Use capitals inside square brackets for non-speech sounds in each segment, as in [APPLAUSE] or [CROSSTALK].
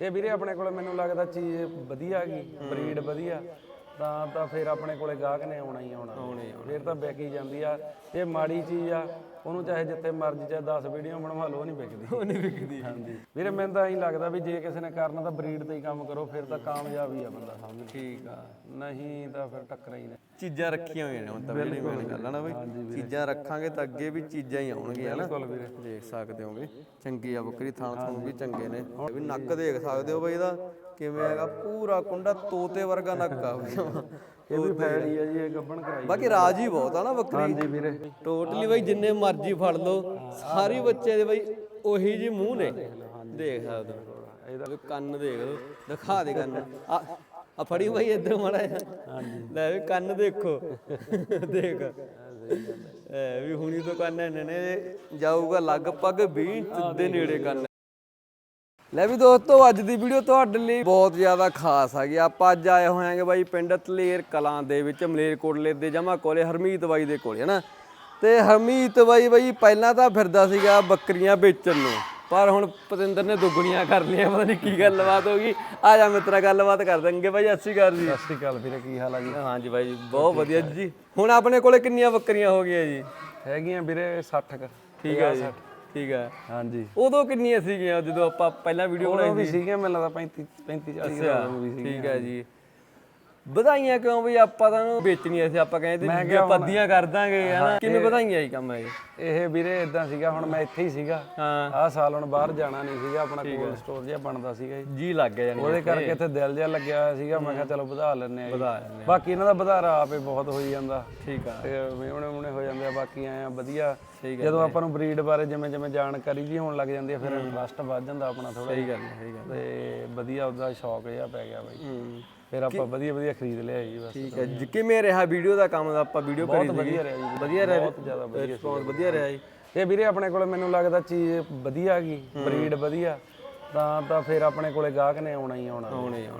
ਇਹ ਵੀਰੇ ਆਪਣੇ ਕੋਲੇ ਮੈਨੂੰ ਲੱਗਦਾ ਚੀਜ਼ ਵਧੀਆ ਗਈ ਬਰੀਡ ਵਧੀਆ। ਤਾਂ ਤਾਂ ਫਿਰ ਆਪਣੇ ਕੋਲੇ ਗਾਹਕ ਨੇ ਆਉਣਾ ਹੀ ਆਉਣਾ। ਫਿਰ ਤਾਂ ਵਿਕ ਹੀ ਜਾਂਦੀ ਆ। ਇਹ ਮਾੜੀ ਚੀਜ਼ ਆ ਉਹਨੂੰ ਚਾਹੇ ਜਿੱਥੇ ਮਰਜ਼ੀ ਚਾਹੇ 10 ਵੀਡੀਓ ਬਣਵਾ ਲਓ ਉਹ ਨਹੀਂ ਵਿਕਦੀ। ਉਹ ਨਹੀਂ ਵਿਕਦੀ। ਹਾਂਜੀ। ਵੀਰੇ ਮੈਨੂੰ ਤਾਂ ਐਂ ਲੱਗਦਾ ਵੀ ਜੇ ਕਿਸੇ ਨੇ ਕਰਨਾ ਤਾਂ ਬਰੀਡ ਤੇ ਹੀ ਕੰਮ ਕਰੋ ਫਿਰ ਤਾਂ ਕਾਮਯਾਬ ਹੀ ਆ ਬੰਦਾ ਸਮਝ ਠੀਕ ਆ। ਨਹੀਂ ਤਾਂ ਫਿਰ ਟੱਕਰਾਂ ਹੀ ਨੇ। ਚੀਜ਼ਾਂ ਰੱਖੀਆਂ ਹੋਈਆਂ ਨੇ ਹੁਣ ਤਾਂ ਜਿਹੜੀ ਮੇਨ ਗੱਲ ਆ ਨਾ ਬਈ ਚੀਜ਼ਾਂ ਰੱਖਾਂਗੇ ਤਾਂ ਅੱਗੇ ਵੀ ਚੀਜ਼ਾਂ ਹੀ ਆਉਣਗੀਆਂ ਨਾ? ਦੇਖ ਸਕਦੇ ਹੋਗੇ। ਚੰਗੀ ਆ ਬੱਕਰੀ ਥਾਂ ਥਾਂ ਵੀ ਚੰਗੇ ਨੇ। ਵੀ ਨੱਕ ਦੇਖ ਸਕਦੇ ਹੋ ਬਈ ਇਹਦਾ ਕਿਵੇਂ ਹੈਗਾ? ਪੂਰਾ ਕੁੰਡਾ ਤੋਤੇ ਵਰਗਾ ਨੱਕ ਆ ਬਈ। ਇਹ ਵੀ ਫੈੜੀ ਆ ਜੀ ਇਹ ਗੱਬਣ ਕਰਾਈ ਬਾਕੀ ਰਾਜ ਹੀ ਬਹੁਤ ਆ ਨਾ ਬੱਕਰੀ। ਹਾਂਜੀ ਵੀਰੇ। ਟੋਟਲੀ ਬਈ ਜਿੰਨੇ ਮਰਜ਼ੀ ਫੜ ਲਓ। ਸਾਰੀ ਬੱਚੇ ਦੇ ਬਈ ਉਹੀ ਜੀ ਮੂੰਹ ਨੇ। ਦੇਖ ਸਕਦੇ ਹੋ। ਇਹਦਾ ਕੰਨ ਦੇਖ ਲਓ। ਦਿਖਾ ਦੇ ਕੰਨ। ਆ ਆ ਫੜੀ ਬਈ ਇੱਧਰ ਮਾੜਾ ਜਿਹਾ। ਲੈ ਵੀ ਕੰਨ ਦੇਖੋ। ਦੇਖ। ਐ ਵੀ ਹੁਣੀ ਤੋਂ ਕੰਨ ਇੰਨੇ ਨੇ ਜਾਊਗਾ ਲਗਭਗ 20 ਇੰਚ ਦੇ ਨੇੜੇ ਕੰਨ। ਲੈ ਵੀ ਦੋਸਤੋ ਅੱਜ ਦੀ ਵੀਡੀਓ ਤੁਹਾਡੇ ਲਈ ਬਹੁਤ ਜ਼ਿਆਦਾ ਖਾਸ ਹੈਗੀ ਆਪਾਂ ਅੱਜ ਆਏ ਹੋਏ ਆਂਗੇ ਬਾਈ ਪਿੰਡ ਤਲੇਰ ਕਲਾਂ ਦੇ ਵਿੱਚ ਮਲੇਰਕੋਟਲੇ ਦੇ ਜਮਾ ਕੋਲੇ ਹਰਮੀਤ ਬਾਈ ਦੇ ਕੋਲੇ ਹਨਾ? ਤੇ ਹਰਮੀਤ ਬਾਈ ਬਾਈ ਪਹਿਲਾਂ ਤਾਂ ਫਿਰਦਾ ਸੀਗਾ ਬੱਕਰੀਆਂ ਵੇਚਣ ਨੂੰ। ਪਰ ਹੁਣ ਪਤਿੰਦਰ ਨੇ ਦੁੱਗਣੀਆਂ ਕਰ ਲਈਆਂ ਪਤਾ ਨਹੀਂ ਕੀ ਗੱਲਬਾਤ ਹੋ ਗਈ। ਆ ਜਾ ਮਿੱਤਰਾ ਗੱਲਬਾਤ ਕਰ ਦਾਂਗੇ ਬਾਈ ਅੱਛੀ ਕਰ ਜੀ। ਸਤਿ ਸ਼੍ਰੀ ਅਕਾਲ ਵੀਰੇ ਕੀ ਹਾਲ ਆ ਜੀ? ਹਾਂਜੀ ਬਾਈ ਬਹੁਤ ਵਧੀਆ ਜੀ। ਹੁਣ ਆਪਣੇ ਕੋਲੇ ਕਿੰਨੀਆਂ ਬੱਕਰੀਆਂ ਹੋ ਗਈਆਂ ਜੀ? ਹੈਗੀਆਂ ਵੀਰੇ 60 ਕ ਠੀਕ ਹੈ ਜੀ ਠੀਕ ਹੈ ਹਾਂਜੀ। ਉਦੋਂ ਕਿੰਨੀਆਂ ਸੀਗੀਆਂ ਜਦੋਂ ਆਪਾਂ ਪਹਿਲਾਂ ਵੀਡੀਓ ਉਹਨਾਂ ਵੀ ਸੀਗੀਆਂ ਮੈਨੂੰ ਲੱਗਦਾ 35 35 40 ਅੱਛਾ ਵੀ ਸੀ ਠੀਕ ਹੈ ਜੀ। ਵਧਾਈਆਂ ਕਿਉਂ ਵੀ ਆਪਾਂ ਤਾਂ ਉਹਨੂੰ ਵੇਚਣੀਆਂ ਸੀ ਆਪਾਂ ਕਹਿੰਦੇ ਸੀ ਜੇ ਪੱਦੀਆਂ ਕਰ ਦਾਂਗੇ ਹਨਾ ਕਿਵੇਂ ਵਧਾਈਆਂ ਜੀ ਕੰਮ ਹੈ ਇਹ? ਇਹ ਵੀਰੇ ਇਦਾਂ ਸੀਗਾ ਹੁਣ ਮੈਂ ਇੱਥੇ ਹੀ ਸੀਗਾ। ਹਾਂ। ਆਹ ਸਾਲ ਹੁਣ ਬਾਹਰ ਜਾਣਾ ਨਹੀਂ ਸੀਗਾ ਆਪਣਾ ਕੋਲਡ ਸਟੋਰ ਜਿਹਾ ਬਣਦਾ ਸੀਗਾ ਜੀ। ਜੀ ਲੱਗ ਗਿਆ ਜਾਨੀ ਉਹਦੇ ਕਰਕੇ ਇੱਥੇ ਦਿਲ ਜਿਹਾ ਲੱਗਿਆ ਹੋਇਆ ਸੀਗਾ ਮੈਂ ਕਿਹਾ ਚਲੋ ਵਧਾ ਲੈਣੇ ਆ ਜੀ। ਵਧਾ ਲੈਂਦੇ ਬਾਕੀ ਇਹਨਾਂ ਦਾ ਵਧਾਰਾ ਆਪੇ ਬਹੁਤ ਹੋਈ ਜਾਂਦਾ। ਠੀਕ ਆ। ਤੇ ਮੇਵਣੇ ਮੁਣੇ ਹੋ ਜਾਂਦੇ ਆ ਬਾਕੀ ਆਏ ਆ ਵਧੀਆ। ਠੀਕ ਜਦੋਂ ਆਪਾਂ ਨੂੰ ਬਰੀਡ ਬਾਰੇ ਜਿਵੇਂ ਜਿਵੇਂ ਜਾਣਕਾਰੀ ਜੀ ਹੋਣ ਲੱਗ ਜਾਂਦੀ ਹੈ ਫਿਰ ਇੰਟਰਸਟ ਵੱਧ ਜਾਂਦਾ ਆਪਣਾ ਥੋੜਾ ਸਹੀ ਗੱਲ ਹੈ ਸਹੀ ਗੱਲ ਤੇ ਵਧੀਆ ਉਹਦਾ ਸ਼ੌਕ ਜਿਹਾ ਪੈ ਗਿਆ ਬਾਈ। ਹੂੰ। ਫਿਰ ਆਪਾਂ ਵਧੀਆ ਵਧੀਆ ਖਰੀਦ ਲਿਆ ਜੀ ਬਸ। ਠੀਕ ਹੈ ਜੀ। ਕਿਵੇਂ ਰਿਹਾ ਵੀਡੀਓ ਦਾ ਕੰਮ ਦਾ? ਆਪਾਂ ਵੀਡੀਓ ਕਰੀ ਵਧੀਆ ਰਿਹਾ ਜੀ। ਵਧੀਆ ਰਿਹਾ ਬਹੁਤ ਜ਼ਿਆਦਾ ਵਧੀਆ ਰਿਸਪੌਂਸ ਵਧੀਆ ਰਿਹਾ ਜੀ। ਇਹ ਵੀਰੇ ਆਪਣੇ ਕੋਲੇ ਮੈਨੂੰ ਲੱਗਦਾ ਚੀਜ਼ ਵਧੀਆ ਗਈ ਬਰੀਡ ਵਧੀਆ। ਤਾਂ ਤਾਂ ਫਿਰ ਆਪਣੇ ਕੋਲੇ ਗਾਹਕ ਨੇ ਆਉਣਾ ਹੀ ਆਉਣਾ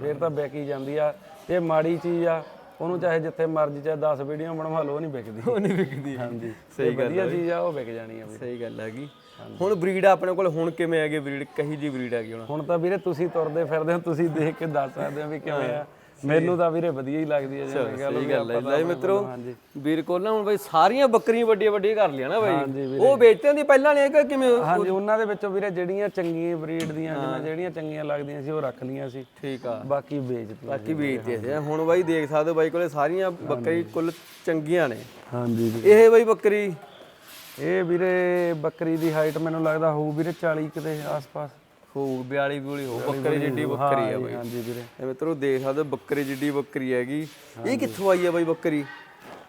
ਫਿਰ ਤਾਂ ਵਿਕ ਜਾਂਦੀ ਆ। ਇਹ ਮਾੜੀ ਚੀਜ਼ ਆ ਉਹਨੂੰ ਚਾਹੇ ਜਿੱਥੇ ਮਰਜ਼ੀ ਚਾਹੇ 10 ਵੀਡੀਓ ਬਣਵਾ ਲਓ ਉਹ ਨਹੀਂ ਵਿਕਦੀ। ਉਹ ਨਹੀਂ ਵਿਕਦੀ। ਹਾਂਜੀ। ਸਹੀ ਵਧੀਆ ਚੀਜ਼ ਆ ਉਹ ਵਿਕ ਜਾਣੀ ਆ ਸਹੀ ਗੱਲ ਹੈਗੀ ਹੁਣ ਬਰੀਡ ਆਪਣੇ ਕੋਲ ਹੁਣ ਕਿਵੇਂ ਹੈਗੇ? ਬਰੀਡ ਕਹੀ ਜੀ ਬਰੀਡ ਹੈਗੀ ਹੁਣ। ਹੁਣ ਤਾਂ ਵੀਰੇ ਤੁਸੀਂ ਤੁਰਦੇ ਫਿਰਦੇ ਹੋ ਤੁਸੀਂ ਦੇਖ ਕੇ ਦੱਸ ਸਕਦੇ ਹੋ ਵੀ ਕਿਵੇਂ ਆ। ਮੈਨੂੰ ਤਾਂ ਵੀਰੇ ਵਧੀਆ ਹੀ ਲੱਗਦੀ ਹੈ ਜਿਵੇਂ ਗੱਲ ਸਹੀ ਗੱਲ ਹੈ ਲੈ ਮਿੱਤਰੋ ਵੀਰ ਕੋਲ ਨਾ ਹੁਣ ਬਾਈ ਸਾਰੀਆਂ ਬੱਕਰੀਆਂ ਵੱਡੀਆਂ ਵੱਡੀਆਂ ਕਰ ਲਿਆ ਨਾ ਬਾਈ। ਉਹ ਵੇਚਦੇ ਦੀ ਪਹਿਲਾਂ ਨਹੀਂ ਕਿ ਕਿਵੇਂ? ਹਾਂਜੀ ਉਹਨਾਂ ਦੇ ਵਿੱਚੋਂ ਵੀਰੇ ਜਿਹੜੀਆਂ ਚੰਗੀਆਂ ਬਰੀਡ ਦੀਆਂ ਜਿਵੇਂ ਜਿਹੜੀਆਂ ਚੰਗੀਆਂ ਲੱਗਦੀਆਂ ਸੀ ਉਹ ਰੱਖ ਲੀਆਂ ਸੀ। ਠੀਕ ਆ। ਬਾਕੀ ਵੇਚਤੀਆਂ ਬਾਕੀ ਵੇਚਦੇ ਸੀ ਹੁਣ ਬਾਈ ਦੇਖ ਸਕਦੇ ਹੋ ਬਾਈ ਕੋਲੇ ਸਾਰੀਆਂ ਬੱਕਰੀ ਕੁੱਲ ਚੰਗੀਆਂ ਨੇ। ਹਾਂਜੀ ਇਹ ਬਾਈ ਬੱਕਰੀ? ਇਹ ਵੀਰੇ ਬੱਕਰੀ ਦੀ ਹਾਈਟ ਮੈਨੂੰ ਲੱਗਦਾ ਹੋਊ ਵੀਰੇ 40 ਕਿਤੇ ਆਸ-ਪਾਸ। ਹੋ 42 ਬੂਲੀ ਹੋ ਬੱਕਰੀ ਜਿੱਡੀ ਬੱਕਰੀ ਆ ਬਾਈ। ਹਾਂਜੀ ਵੀਰੇ। ਇਹ ਮਿੱਤਰੋ ਦੇਖ ਸਕਦੇ ਬੱਕਰੀ ਜਿੱਡੀ ਬੱਕਰੀ ਹੈਗੀ। ਇਹ ਕਿੱਥੋਂ ਆਈ ਆ ਬਾਈ ਬੱਕਰੀ?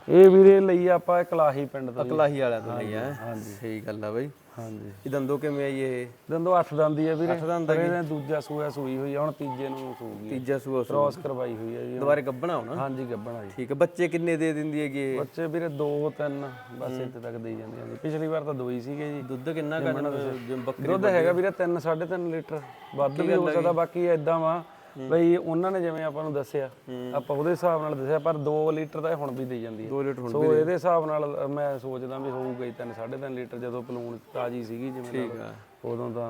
ਇਹ ਵੀਰੇ ਲਈ ਆਪਾਂ ਕਲਾਹੀ ਪਿੰਡ ਤੋਂ ਅਕਲਾਹੀ ਵਾਲਿਆਂ ਤੋਂ ਲਈ ਆ। ਹਾਂਜੀ। ਸਹੀ ਗੱਲ ਆ ਬਾਈ। ਹਾਂਜੀ। ਇਹ ਦੰਦੋ ਕਿਵੇਂ ਆਈ ਇਹ? ਦੰਦੋ 8 ਦੰਦੀ ਹੈ ਵੀਰੇ। ਅੱਠ ਦੰਦ ਇਹਨੇ ਦੂਜਾ ਸੂਆ ਸੂਈ ਹੋਈ ਆ ਹੁਣ ਤੀਜੇ ਨੂੰ ਸੂਗੀ ਤੀਜਾ ਸੂਆ ਸੂ ਕ੍ਰਾਸ ਕਰਵਾਈ ਹੋਈ ਹੈ ਜੀ ਦੁਬਾਰੇ ਗੱਬਣਾ ਹੋਣਾ? ਹਾਂਜੀ ਗੱਬਣਾ ਜੀ। ਠੀਕ ਹੈ ਬੱਚੇ ਕਿੰਨੇ ਦੇ ਦਿੰਦੀ ਹੈਗੀ ਇਹ? ਬੱਚੇ ਵੀਰੇ 2 3 ਬਸ ਇੱਥੇ ਤੱਕ ਦੇਈ ਜਾਂਦੀਆਂ ਜੀ ਪਿਛਲੀ ਵਾਰ ਤਾਂ ਦੋ ਹੀ ਸੀਗੇ ਜੀ। ਦੁੱਧ ਕਿੰਨਾ ਕੱਢਣਾ ਜਿਵੇਂ ਬੱਕਰੀ ਦੁੱਧ ਹੈਗਾ ਵੀਰੇ 3 3.5 ਲੀਟਰ। ਵੱਧ ਵੀ ਹੋ ਸਕਦਾ ਬਾਕੀ ਐਦਾਂ ਵਾ। ਬਈ ਉਹਨਾਂ ਨੇ ਜਿਵੇਂ ਆਪਾਂ ਨੂੰ ਦੱਸਿਆ ਆਪਾਂ ਉਹਦੇ ਹਿਸਾਬ ਨਾਲ ਦੱਸਿਆ ਪਰ 2 ਲੀਟਰ ਤਾਂ ਇਹ ਹੁਣ ਵੀ ਦੇਈ ਜਾਂਦੀ ਹੈ। 2 ਲੀਟਰ ਹੁਣ ਸੋ ਇਹਦੇ ਹਿਸਾਬ ਨਾਲ ਮੈਂ ਸੋਚਦਾ ਵੀ ਹੋਊਗਾ ਹੀ 3 3.5 ਲੀਟਰ ਜਦੋਂ ਪਲੂਣ ਤਾਜੀ ਸੀਗੀ ਜਿਵੇਂ ਠੀਕ ਆ। ਉਦੋਂ ਤਾਂ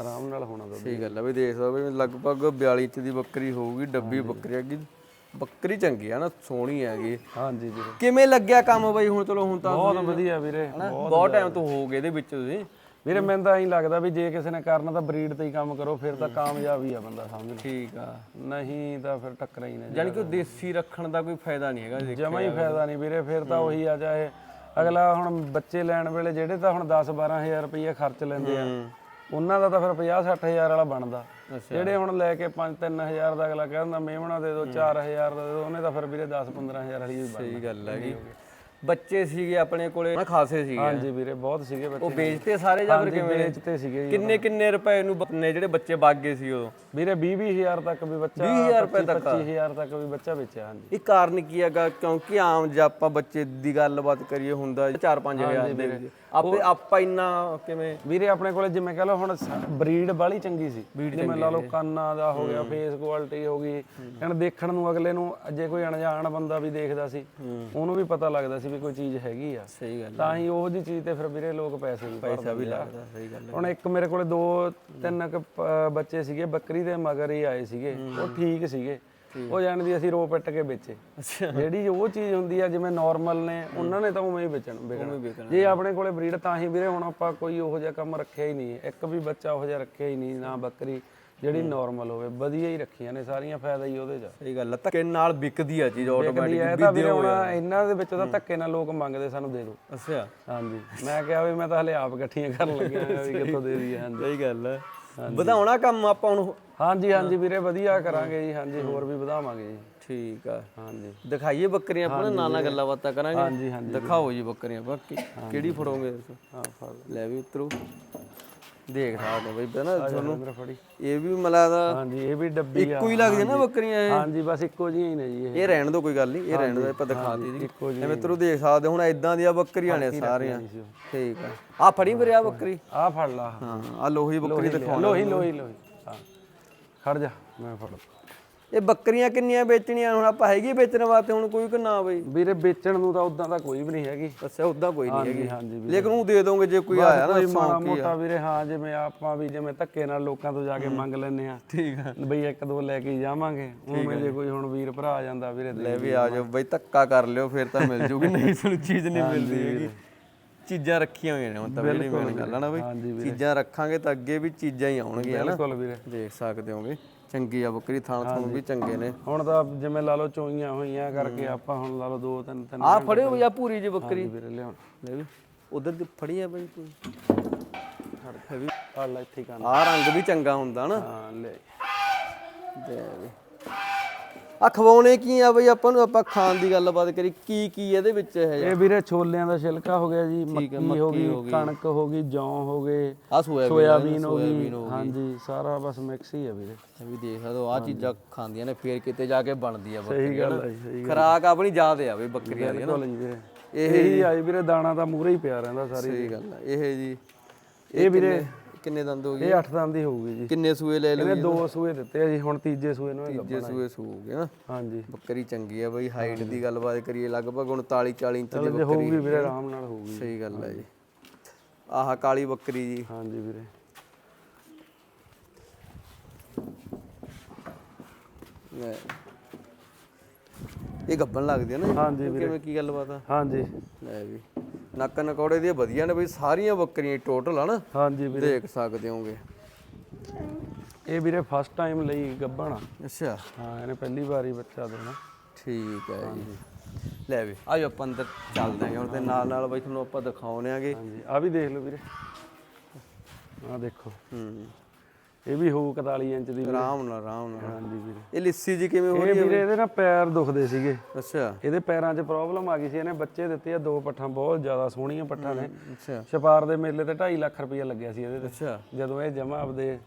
ਆਰਾਮ ਨਾਲ ਹੋਣਾ ਦੁੱਧ ਸਹੀ ਗੱਲ ਆ ਬਈ ਦੇਖ ਸਕਦੇ ਹੋ ਲਗਭਗ 42 ਇੰਚ ਦੀ ਬੱਕਰੀ ਹੋਊਗੀ ਡੱਬੀ ਬੱਕਰੀ ਹੈਗੀ। ਬੱਕਰੀ ਚੰਗੀ ਆ ਨਾ ਸੋਹਣੀ ਹੈਗੀ। ਹਾਂਜੀ ਵੀਰੇ ਕਿਵੇਂ ਲੱਗਿਆ ਕੰਮ ਬਈ ਹੁਣ ਚਲੋ ਹੁਣ ਤਾਂ ਬਹੁਤ ਵਧੀਆ ਵੀਰੇ ਬਹੁਤ ਟਾਈਮ ਤੋਂ ਹੋ ਗਏ ਇਹਦੇ ਵਿੱਚ ਤੁਸੀਂ। ਵੀਰੇ ਮੈਨੂੰ ਤਾਂ ਐਂ ਲੱਗਦਾ ਵੀ ਜੇ ਕਿਸੇ ਨੇ ਕਰਨਾ ਤਾਂ ਬਰੀਡ ਤੇ ਹੀ ਕੰਮ ਕਰੋ ਫਿਰ ਤਾਂ ਕਾਮਯਾਬ ਹੀ ਆ ਬੰਦਾ ਸਮਝ ਲਓ। ਠੀਕ ਆ। ਨਹੀਂ ਤਾਂ ਫਿਰ ਟੱਕਰਾਂ ਹੀ ਨੇ ਯਾਨੀ ਕਿ ਉਹ ਦੇਸੀ ਰੱਖਣ ਦਾ ਕੋਈ ਫਾਇਦਾ ਨਹੀਂ ਹੈਗਾ ਜੀ ਜਮਾ ਹੀ ਫਾਇਦਾ ਨਹੀਂ ਵੀਰੇ ਫਿਰ ਤਾਂ ਉਹੀ ਆ ਚਾਹੇ ਅਗਲਾ ਹੁਣ ਬੱਚੇ ਲੈਣ ਵੇਲੇ ਜਿਹੜੇ ਤਾਂ ਹੁਣ 10 12000 ਰੁਪਏ ਖਰਚ ਲੈਂਦੇ ਆ ਉਹਨਾਂ ਦਾ ਤਾਂ ਫਿਰ 50 60000 ਵਾਲਾ ਬਣਦਾ। ਜਿਹੜੇ ਹੁਣ ਲੈ ਕੇ 5 3000 ਦਾ ਅਗਲਾ ਕਹਿੰਦਾ ਮੇਵਣਾ ਦੇ ਦਿਓ 4000 ਦਾ ਦੇ ਦਿਓ ਉਹਨੇ ਤਾਂ ਫਿਰ ਵੀਰੇ 10 15000 ਵਾਲੀ ਹੀ ਬਣਨੀ। ਸਹੀ ਗੱਲ ਹੈਗੀ। ਬੱਚੇ ਸੀਗੇ ਆਪਣੇ ਕੋਲੇ ਨਾ ਖਾਸੇ ਸੀਗੇ। ਹਾਂਜੀ ਵੀਰੇ ਬਹੁਤ ਸੀਗੇ ਬੱਚੇ ਉਹ ਵੇਚਤੇ ਸਾਰੇ ਜਾਂ ਫਿਰ ਹਾਂਜੀ ਕਿਵੇਂ? ਵੇਚਤੇ ਸੀਗੇ ਜੀ। ਕਿੰਨੇ ਕਿੰਨੇ ਰੁਪਏ ਨੂੰ ਬ- ਨੇ ਜਿਹੜੇ ਬੱਚੇ ਵਗ ਗਏ ਸੀ ਉਦੋਂ? ਵੀਰੇ 20 20000 ਤੱਕ ਵੀ ਬੱਚਾ 20,000 ਰੁਪਏ ਤੱਕ? 25000 ਤੱਕ ਵੀ ਬੱਚਾ ਵੇਚਿਆ ਹਾਂਜੀ। ਇਹ ਕਾਰਨ ਕੀ ਹੈਗਾ? ਕਿਉਂਕਿ ਆਮ ਜੇ ਆਪਾਂ ਬੱਚੇ ਦੀ ਗੱਲਬਾਤ ਕਰੀਏ ਹੁੰਦਾ 4-5000 ਦੇ ਵਿੱਚ। ਆਪੇ ਆਪਾਂ ਇੰਨਾ ਕਿਵੇਂ? ਵੀਰੇ ਆਪਣੇ ਕੋਲੇ ਜਿਵੇਂ ਕਹ ਲਓ ਹੁਣ ਬਰੀਡ ਬਾਲੀ ਚੰਗੀ ਸੀ। ਜਿਵੇਂ ਲਾ ਲਓ ਕੰਨਾਂ ਦਾ ਹੋ ਗਿਆ ਫੇਸ ਕੁਆਲਿਟੀ ਹੋ ਗਈ। ਹੁਣ ਦੇਖਣ ਨੂੰ ਅਗਲੇ ਨੂੰ ਜੇ ਕੋਈ ਅਣਜਾਣ ਬੰਦਾ ਵੀ ਦੇਖਦਾ ਸੀ ਉਹਨੂੰ ਵੀ ਪਤਾ ਲੱਗਦਾ ਸੀ ਵੀ ਵੀ ਕੋਈ ਚੀਜ਼ ਹੈਗੀ ਆ। ਸਹੀ ਗੱਲ ਤਾਂ ਹੀ ਉਹ ਜੀ ਚੀਜ਼ ਤੇ ਫਿਰ ਵੀਰੇ ਲੋਕ ਪੈਸੇ ਵੀ ਪੈਸਾ ਵੀ ਲੱਗਦਾ ਸਹੀ ਗੱਲ ਹੁਣ ਇੱਕ ਮੇਰੇ ਕੋਲੇ ਦੋ ਤਿੰਨ ਕੁ ਬੱਚੇ ਸੀਗੇ ਬੱਕਰੀ ਦੇ ਮਗਰ ਹੀ ਆਏ ਸੀਗੇ। ਉਹ ਠੀਕ ਸੀਗੇ। ਉਹ ਜਾਣਦੀ ਅਸੀਂ ਰੋ ਪਿੱਟ ਕੇ ਵੇਚੇ। ਜਿਹੜੀ ਉਹ ਚੀਜ਼ ਹੁੰਦੀ ਆ ਜਿਵੇਂ ਨਾਰਮਲ ਨੇ ਉਹਨਾਂ ਨੇ ਤਾਂ ਉਵੇਂ ਹੀ ਵੇਚਣ ਵਿਕਣਾ ਜੇ ਆਪਣੇ ਕੋਲੇ ਬਰੀਡ ਤਾਂ ਹੀ ਵੀਰੇ ਹੁਣ ਆਪਾਂ ਕੋਈ ਉਹੋ ਜਿਹਾ ਕੰਮ ਰੱਖਿਆ ਹੀ ਨਹੀਂ। ਇੱਕ ਵੀ ਬੱਚਾ ਉਹੋ ਜਿਹਾ ਰੱਖਿਆ ਹੀ ਨਹੀਂ ਨਾ ਬੱਕਰੀ। ਜਿਹੜੀ ਨਾਰਮਲ ਹੋਵੇ ਵਧੀਆ ਹੀ ਰੱਖੀਆਂ ਨੇ ਸਾਰੀਆਂ ਫਾਇਦਾ ਹੀ ਉਹਦੇ ਚ। ਸਹੀ ਗੱਲ ਆ ਧੱਕੇ ਨਾਲ ਵਿਕਦੀ ਆ ਚੀਜ਼ ਆਟੋਮੈਟਿਕ ਹੈ ਤਾਂ ਵੀਰੇ ਹੁਣ ਇਹਨਾਂ ਦੇ ਵਿੱਚ ਤਾਂ ਧੱਕੇ ਨਾਲ ਲੋਕ ਮੰਗਦੇ ਸਾਨੂੰ ਦੇ ਦਿਓ। ਅੱਛਾ। ਹਾਂਜੀ। ਮੈਂ ਕਿਹਾ ਵੀ ਮੈਂ ਤਾਂ ਹਲੇ ਆਪ ਇਕੱਠੀਆਂ ਕਰਨ ਲੱਗਿਆ ਵੀ ਕਿੱਥੋਂ ਦੇ ਦਈਏ ਹਾਂਜੀ। ਸਹੀ ਗੱਲ ਆ। ਵਧਾਉਣਾ ਕੰਮ ਆਪਾਂ ਹੁਣ। ਹਾਂਜੀ ਹਾਂਜੀ ਵੀਰੇ ਵਧੀਆ ਕਰਾਂਗੇ ਜੀ ਹਾਂਜੀ ਹੋਰ ਵੀ ਵਧਾਵਾਂਗੇ ਜੀ। ਠੀਕ ਆ। ਹਾਂਜੀ। ਦਿਖਾਈਏ ਬੱਕਰੀਆਂ ਆਪਾਂ ਨਾ ਨਾਲ ਗੱਲਾਂ ਬਾਤਾਂ ਕਰਾਂਗੇ। ਹਾਂਜੀ ਹਾਂਜੀ ਦਿਖਾਓ ਜੀ ਬੱਕਰੀਆਂ ਬਾਕੀ ਕਿਹੜੀ ਫੜੋਗੇ? ਹਾਂ ਫੜ। ਲੈ ਵੀ ਉਤਰੋ। ਦੇਖ ਸਕਦੇ ਬਈ ਪਹਿਲਾਂ ਤੁਹਾਨੂੰ ਇਹ ਵੀ ਮਲਾਦਾ ਹਾਂਜੀ ਇਹ ਵੀ ਡੱਬੀ ਆ। ਇੱਕੋ ਹੀ ਲੱਗਦੀ ਨਾ ਬੱਕਰੀਆਂ ਇਹ? ਹਾਂਜੀ ਬਸ ਇੱਕੋ ਜਿਹੀਆਂ ਹੀ ਨੇ ਜੀ ਇਹ। ਇਹ ਰਹਿਣ ਦੋ ਕੋਈ ਗੱਲ ਨਹੀਂ ਇਹ ਰਹਿਣ ਦੋ ਆਪਾਂ ਦਿਖਾਤੀ ਜੀ। ਇੱਕੋ ਤਰੂ ਦੇਖ ਸਕਦੇ ਹੁਣ ਇਦਾਂ ਦੀਆਂ ਬੱਕਰੀਆਂ ਨੇ ਸਾਰੀਆਂ। ਠੀਕ ਆ। ਆ ਫੜੀ ਵੀਰੇ ਆ ਬੱਕਰੀ? ਆਹ ਫੜ ਲਾ। ਹਾਂ ਆ ਲੋਹੀ ਬੱਕਰੀ ਦਿਖਾਉਣਾ ਲੋਹੀ ਲੋਹੀ ਲੋਹੀ। ਹਾਂ। ਖੜ ਜਾ ਮੈਂ ਫੜ ਇਹ ਬੱਕਰੀਆਂ ਕਿੰਨੀਆਂ ਵੇਚਣੀਆਂ? ਹੁਣ ਆਪਾਂ ਹੈਗੀ ਵੇਚਣ ਵਾਸਤੇ ਹੁਣ ਕੋਈ ਕਿ ਨਾ ਬਈ? ਵੀਰੇ ਵੇਚਣ ਨੂੰ ਤਾਂ ਉਦਾਂ ਤਾਂ ਕੋਈ ਵੀ ਨਹੀਂ ਹੈਗੀ। ਅੱਛਾ ਉਦਾਂ ਕੋਈ ਨਹੀਂ ਹੈਗੀ। ਹਾਂਜੀ ਵੀਰੇ। ਲੇਕਿਨ ਉਹ ਦੇ ਦੋਗੇ ਜੇ ਕੋਈ ਆਇਆ ਨਾ ਕੋਈ ਮਾੜਾ ਮੋਟਾ ਵੀਰੇ ਹਾਂ ਜਿਵੇਂ ਆਪਾਂ ਵੀ ਜਿਵੇਂ ਧੱਕੇ ਨਾਲ ਲੋਕਾਂ ਤੋਂ ਜਾ ਕੇ ਮੰਗ ਲੈਨੇ ਆ ਠੀਕ ਆ। ਬਈ ਇੱਕ ਦੋ ਲੈ ਕੇ ਜਾਵਾਂਗੇ। ਉਵੇਂ ਜੇ। ਕੋਈ ਹੁਣ ਵੀਰ ਭਰਾ ਆ ਜਾਂਦਾ ਵੀਰੇ ਲੈ ਵੀ ਆ ਜਾਓ। ਬਈ ਧੱਕਾ ਕਰ ਲਿਓ ਫਿਰ ਤਾਂ ਮਿਲ ਜੂਗੀ। ਨਹੀਂ ਤੁਹਾਨੂੰ ਚੀਜ਼ ਨਹੀਂ ਮਿਲਦੀ ਹੈਗੀ। ਚੀਜ਼ਾਂ ਰੱਖੀਆਂ ਹੋਈਆਂ ਨੇ ਹੁਣ ਤਾਂ ਜਿਹੜੀ ਮੇਨ ਗੱਲ ਆ ਨਾ ਬਈ। ਚੀਜ਼ਾਂ ਰੱਖਾਂਗੇ ਤਾਂ ਅੱਗੇ ਵੀ ਚੀਜ਼ਾਂ ਹੀ ਆਉਣਗੀਆਂ ਨਾ? ਬਿਲਕੁਲ ਵੀਰੇ। ਦੇਖ ਸਕਦੇ ਹੋਗੇ। ਚੰਗੀ ਆ ਬੱਕਰੀ ਥਾਂ ਥਾਂ ਵੀ ਚੰਗੇ ਨੇ। ਹੁਣ ਤਾਂ ਜਿਵੇਂ ਲਾ ਲਓ ਚੋਈਆਂ ਹੋਈਆਂ ਕਰਕੇ ਆਪਾਂ ਹੁਣ ਲਾ ਲਓ ਦੋ ਤਿੰਨ ਤਿੰਨ ਆ ਫੜਿਓ ਬਈ ਆ ਪੂਰੀ ਜੀ ਬੱਕਰੀ। ਵੀਰੇ ਲਿਆਉਣ। ਲੈ ਵੀ। ਉਧਰ ਦੀ ਫੜੀ ਆ ਬਈ ਕੋਈ। ਹੈ ਵੀ। ਆ ਲੈ ਇੱਥੇ ਕੰਨ ਆ ਰੰਗ ਵੀ ਚੰਗਾ ਹੁੰਦਾ ਨਾ। ਹਾਂ ਲੈ। ਲੈ ਵੀ। ਆ ਖਵਾਉਣੇ ਕੀ ਆ ਬਈ? ਆਪਾਂ ਨੂੰ ਆਪਾਂ ਖਾਣ ਦੀ ਗੱਲਬਾਤ ਕਰੀ। ਕੀ ਕੀ ਇਹਦੇ ਵਿੱਚ ਹੈ ਇਹ ਵੀਰੇ ਛੋਲਿਆਂ ਦਾ ਛਿਲਕਾ ਹੋ ਗਿਆ ਜੀ ਮੱਕੀ ਹੋ ਗਈ ਕਣਕ ਹੋ ਗਈ ਜੌਂ ਹੋ ਗਏ ਆ ਸੋਇਆ ਸੋਇਆਬੀਨ ਹੋ ਗਈ। ਹਾਂਜੀ ਸਾਰਾ ਬਸ ਮਿਕਸ ਹੀ ਆ ਵੀਰੇ। ਇਹ ਵੀ ਦੇਖ ਹੋ ਆ ਚੀਜ਼ਾਂ ਖਾਂਦੀਆਂ ਨੇ ਫੇਰ ਕਿਤੇ ਜਾ ਕੇ ਬਣਦੀ ਆ ਬੱਕਰੀ ਸਹੀ ਗੱਲ ਹੈ ਜੀ, ਸਹੀ ਖਰਾਕ ਆਪਣੀ ਯਾਦ ਆ ਬਈ ਬੱਕਰੀਆਂ ਦੀ ਨਾ? ਇਹੀ ਆਈ ਵੀਰੇ ਦਾਣਾ ਤਾਂ ਮੂਰੇ ਹੀ ਪਿਆ ਰਹਿੰਦਾ ਸਾਰੀ ਸਹੀ ਗੱਲ ਆ ਇਹ ਜੀ ਇਹ ਵੀਰੇ ਕਿੰਨੇ ਦੰਦ ਹੋ ਗਏ? ਇਹ 8 ਦੰਦ ਦੀ ਹੋਊਗੀ ਜੀ। ਕਿੰਨੇ ਸੂਏ ਲੈ ਲਓ ਇਹਨੇ ਦੋ ਸੂਏ ਦਿੱਤੇ ਆ ਜੀ ਹੁਣ ਤੀਜੇ ਸੂਏ ਨੂੰ ਇਹ ਜੇ। ਸੂਏ ਸੂ ਹੋ ਗਏ ਨਾ। ਹਾਂਜੀ। ਬੱਕਰੀ ਚੰਗੀ ਆ ਬਈ ਹਾਈਟ ਦੀ ਗੱਲਬਾਤ ਕਰੀਏ ਲਗਭਗ 39 40 ਇੰਚ ਦੀ ਜੇ ਹੋਊਗੀ ਵੀਰੇ ਆਰਾਮ ਨਾਲ ਹੋਊਗੀ। ਸਹੀ ਗੱਲ ਹੈ ਜੀ। ਆਹ ਕਾਲੀ ਬੱਕਰੀ ਜੀ। ਹਾਂਜੀ ਵੀਰੇ। ਲੈ। ਇਹ ਗੱਬਣ ਲੱਗਦੀ ਆ ਨਾ ਹਾਂਜੀ ਜੀ? ਕਿਵੇਂ ਕੀ ਗੱਲਬਾਤ ਆ? ਹਾਂਜੀ। ਲੈ ਵੀ। ਨੱਕ ਨਕੌੜੇ ਦੀਆਂ ਵਧੀਆ ਨੇ ਬਈ ਸਾਰੀਆਂ ਬੱਕਰੀਆਂ ਟੋਟਲ ਹਨ ਹਾਂਜੀ ਵੀਰੇ। ਦੇਖ ਸਕਦੇ ਹੋਗੇ। ਇਹ ਵੀਰੇ ਫਸਟ ਟਾਈਮ ਲਈ ਗੱਭਣਾ ਅੱਛਾ। ਹਾਂ ਇਹਨੇ ਪਹਿਲੀ ਵਾਰੀ ਬੱਚਾ ਦੇਣਾ। ਠੀਕ ਹੈ ਜੀ। ਲੈ ਵੀ ਆਜੋ ਆਪਾਂ ਅੰਦਰ ਚੱਲਦੇ ਹਾਂ ਹੁਣ ਤੇ ਨਾਲ ਨਾਲ ਬਈ ਤੁਹਾਨੂੰ ਆਪਾਂ ਦਿਖਾਉਣੇ ਆਗੇ। ਹਾਂਜੀ ਆ ਵੀ ਦੇਖ ਲਓ ਵੀਰੇ। ਆ ਦੇਖੋ। ਹੂੰ। ਇਹ ਵੀ ਹੋਊ 41 ਇੰਚ ਦੀ ਵੀਰੇ। ਆਰਾਮ ਨਾਲ ਆਰਾਮ ਨਾਲ। ਹਾਂਜੀ ਵੀਰੇ। ਇਹ ਲਿੱਸੀ ਜੀ ਕਿਵੇਂ ਹੋ ਇਹ ਵੀਰੇ ਇਹਦੇ ਨਾਲ ਪੈਰ ਦੁਖਦੇ ਸੀਗੇ। ਅੱਛਾ। ਇਹਦੇ ਪੈਰਾਂ 'ਚ ਪ੍ਰੋਬਲਮ ਆ ਗਈ ਸੀ ਇਹਨੇ ਬੱਚੇ ਦਿੱਤੇ ਆ ਦੋ ਪੱਠਾਂ ਬਹੁਤ ਜ਼ਿਆਦਾ ਸੋਹਣੀਆਂ ਪੱਠਾਂ ਨੇ। ਅੱਛਾ। ਛਪਾਰ ਦੇ ਮੇਲੇ ਤੇ 2.5 ਲੱਖ ਰੁਪਇਆ ਲੱਗਿਆ ਸੀ ਇਹਦੇ ਤੇ। ਅੱਛਾ। ਜਦੋਂ ਇਹ ਜਮਾ ਆਪਦੇ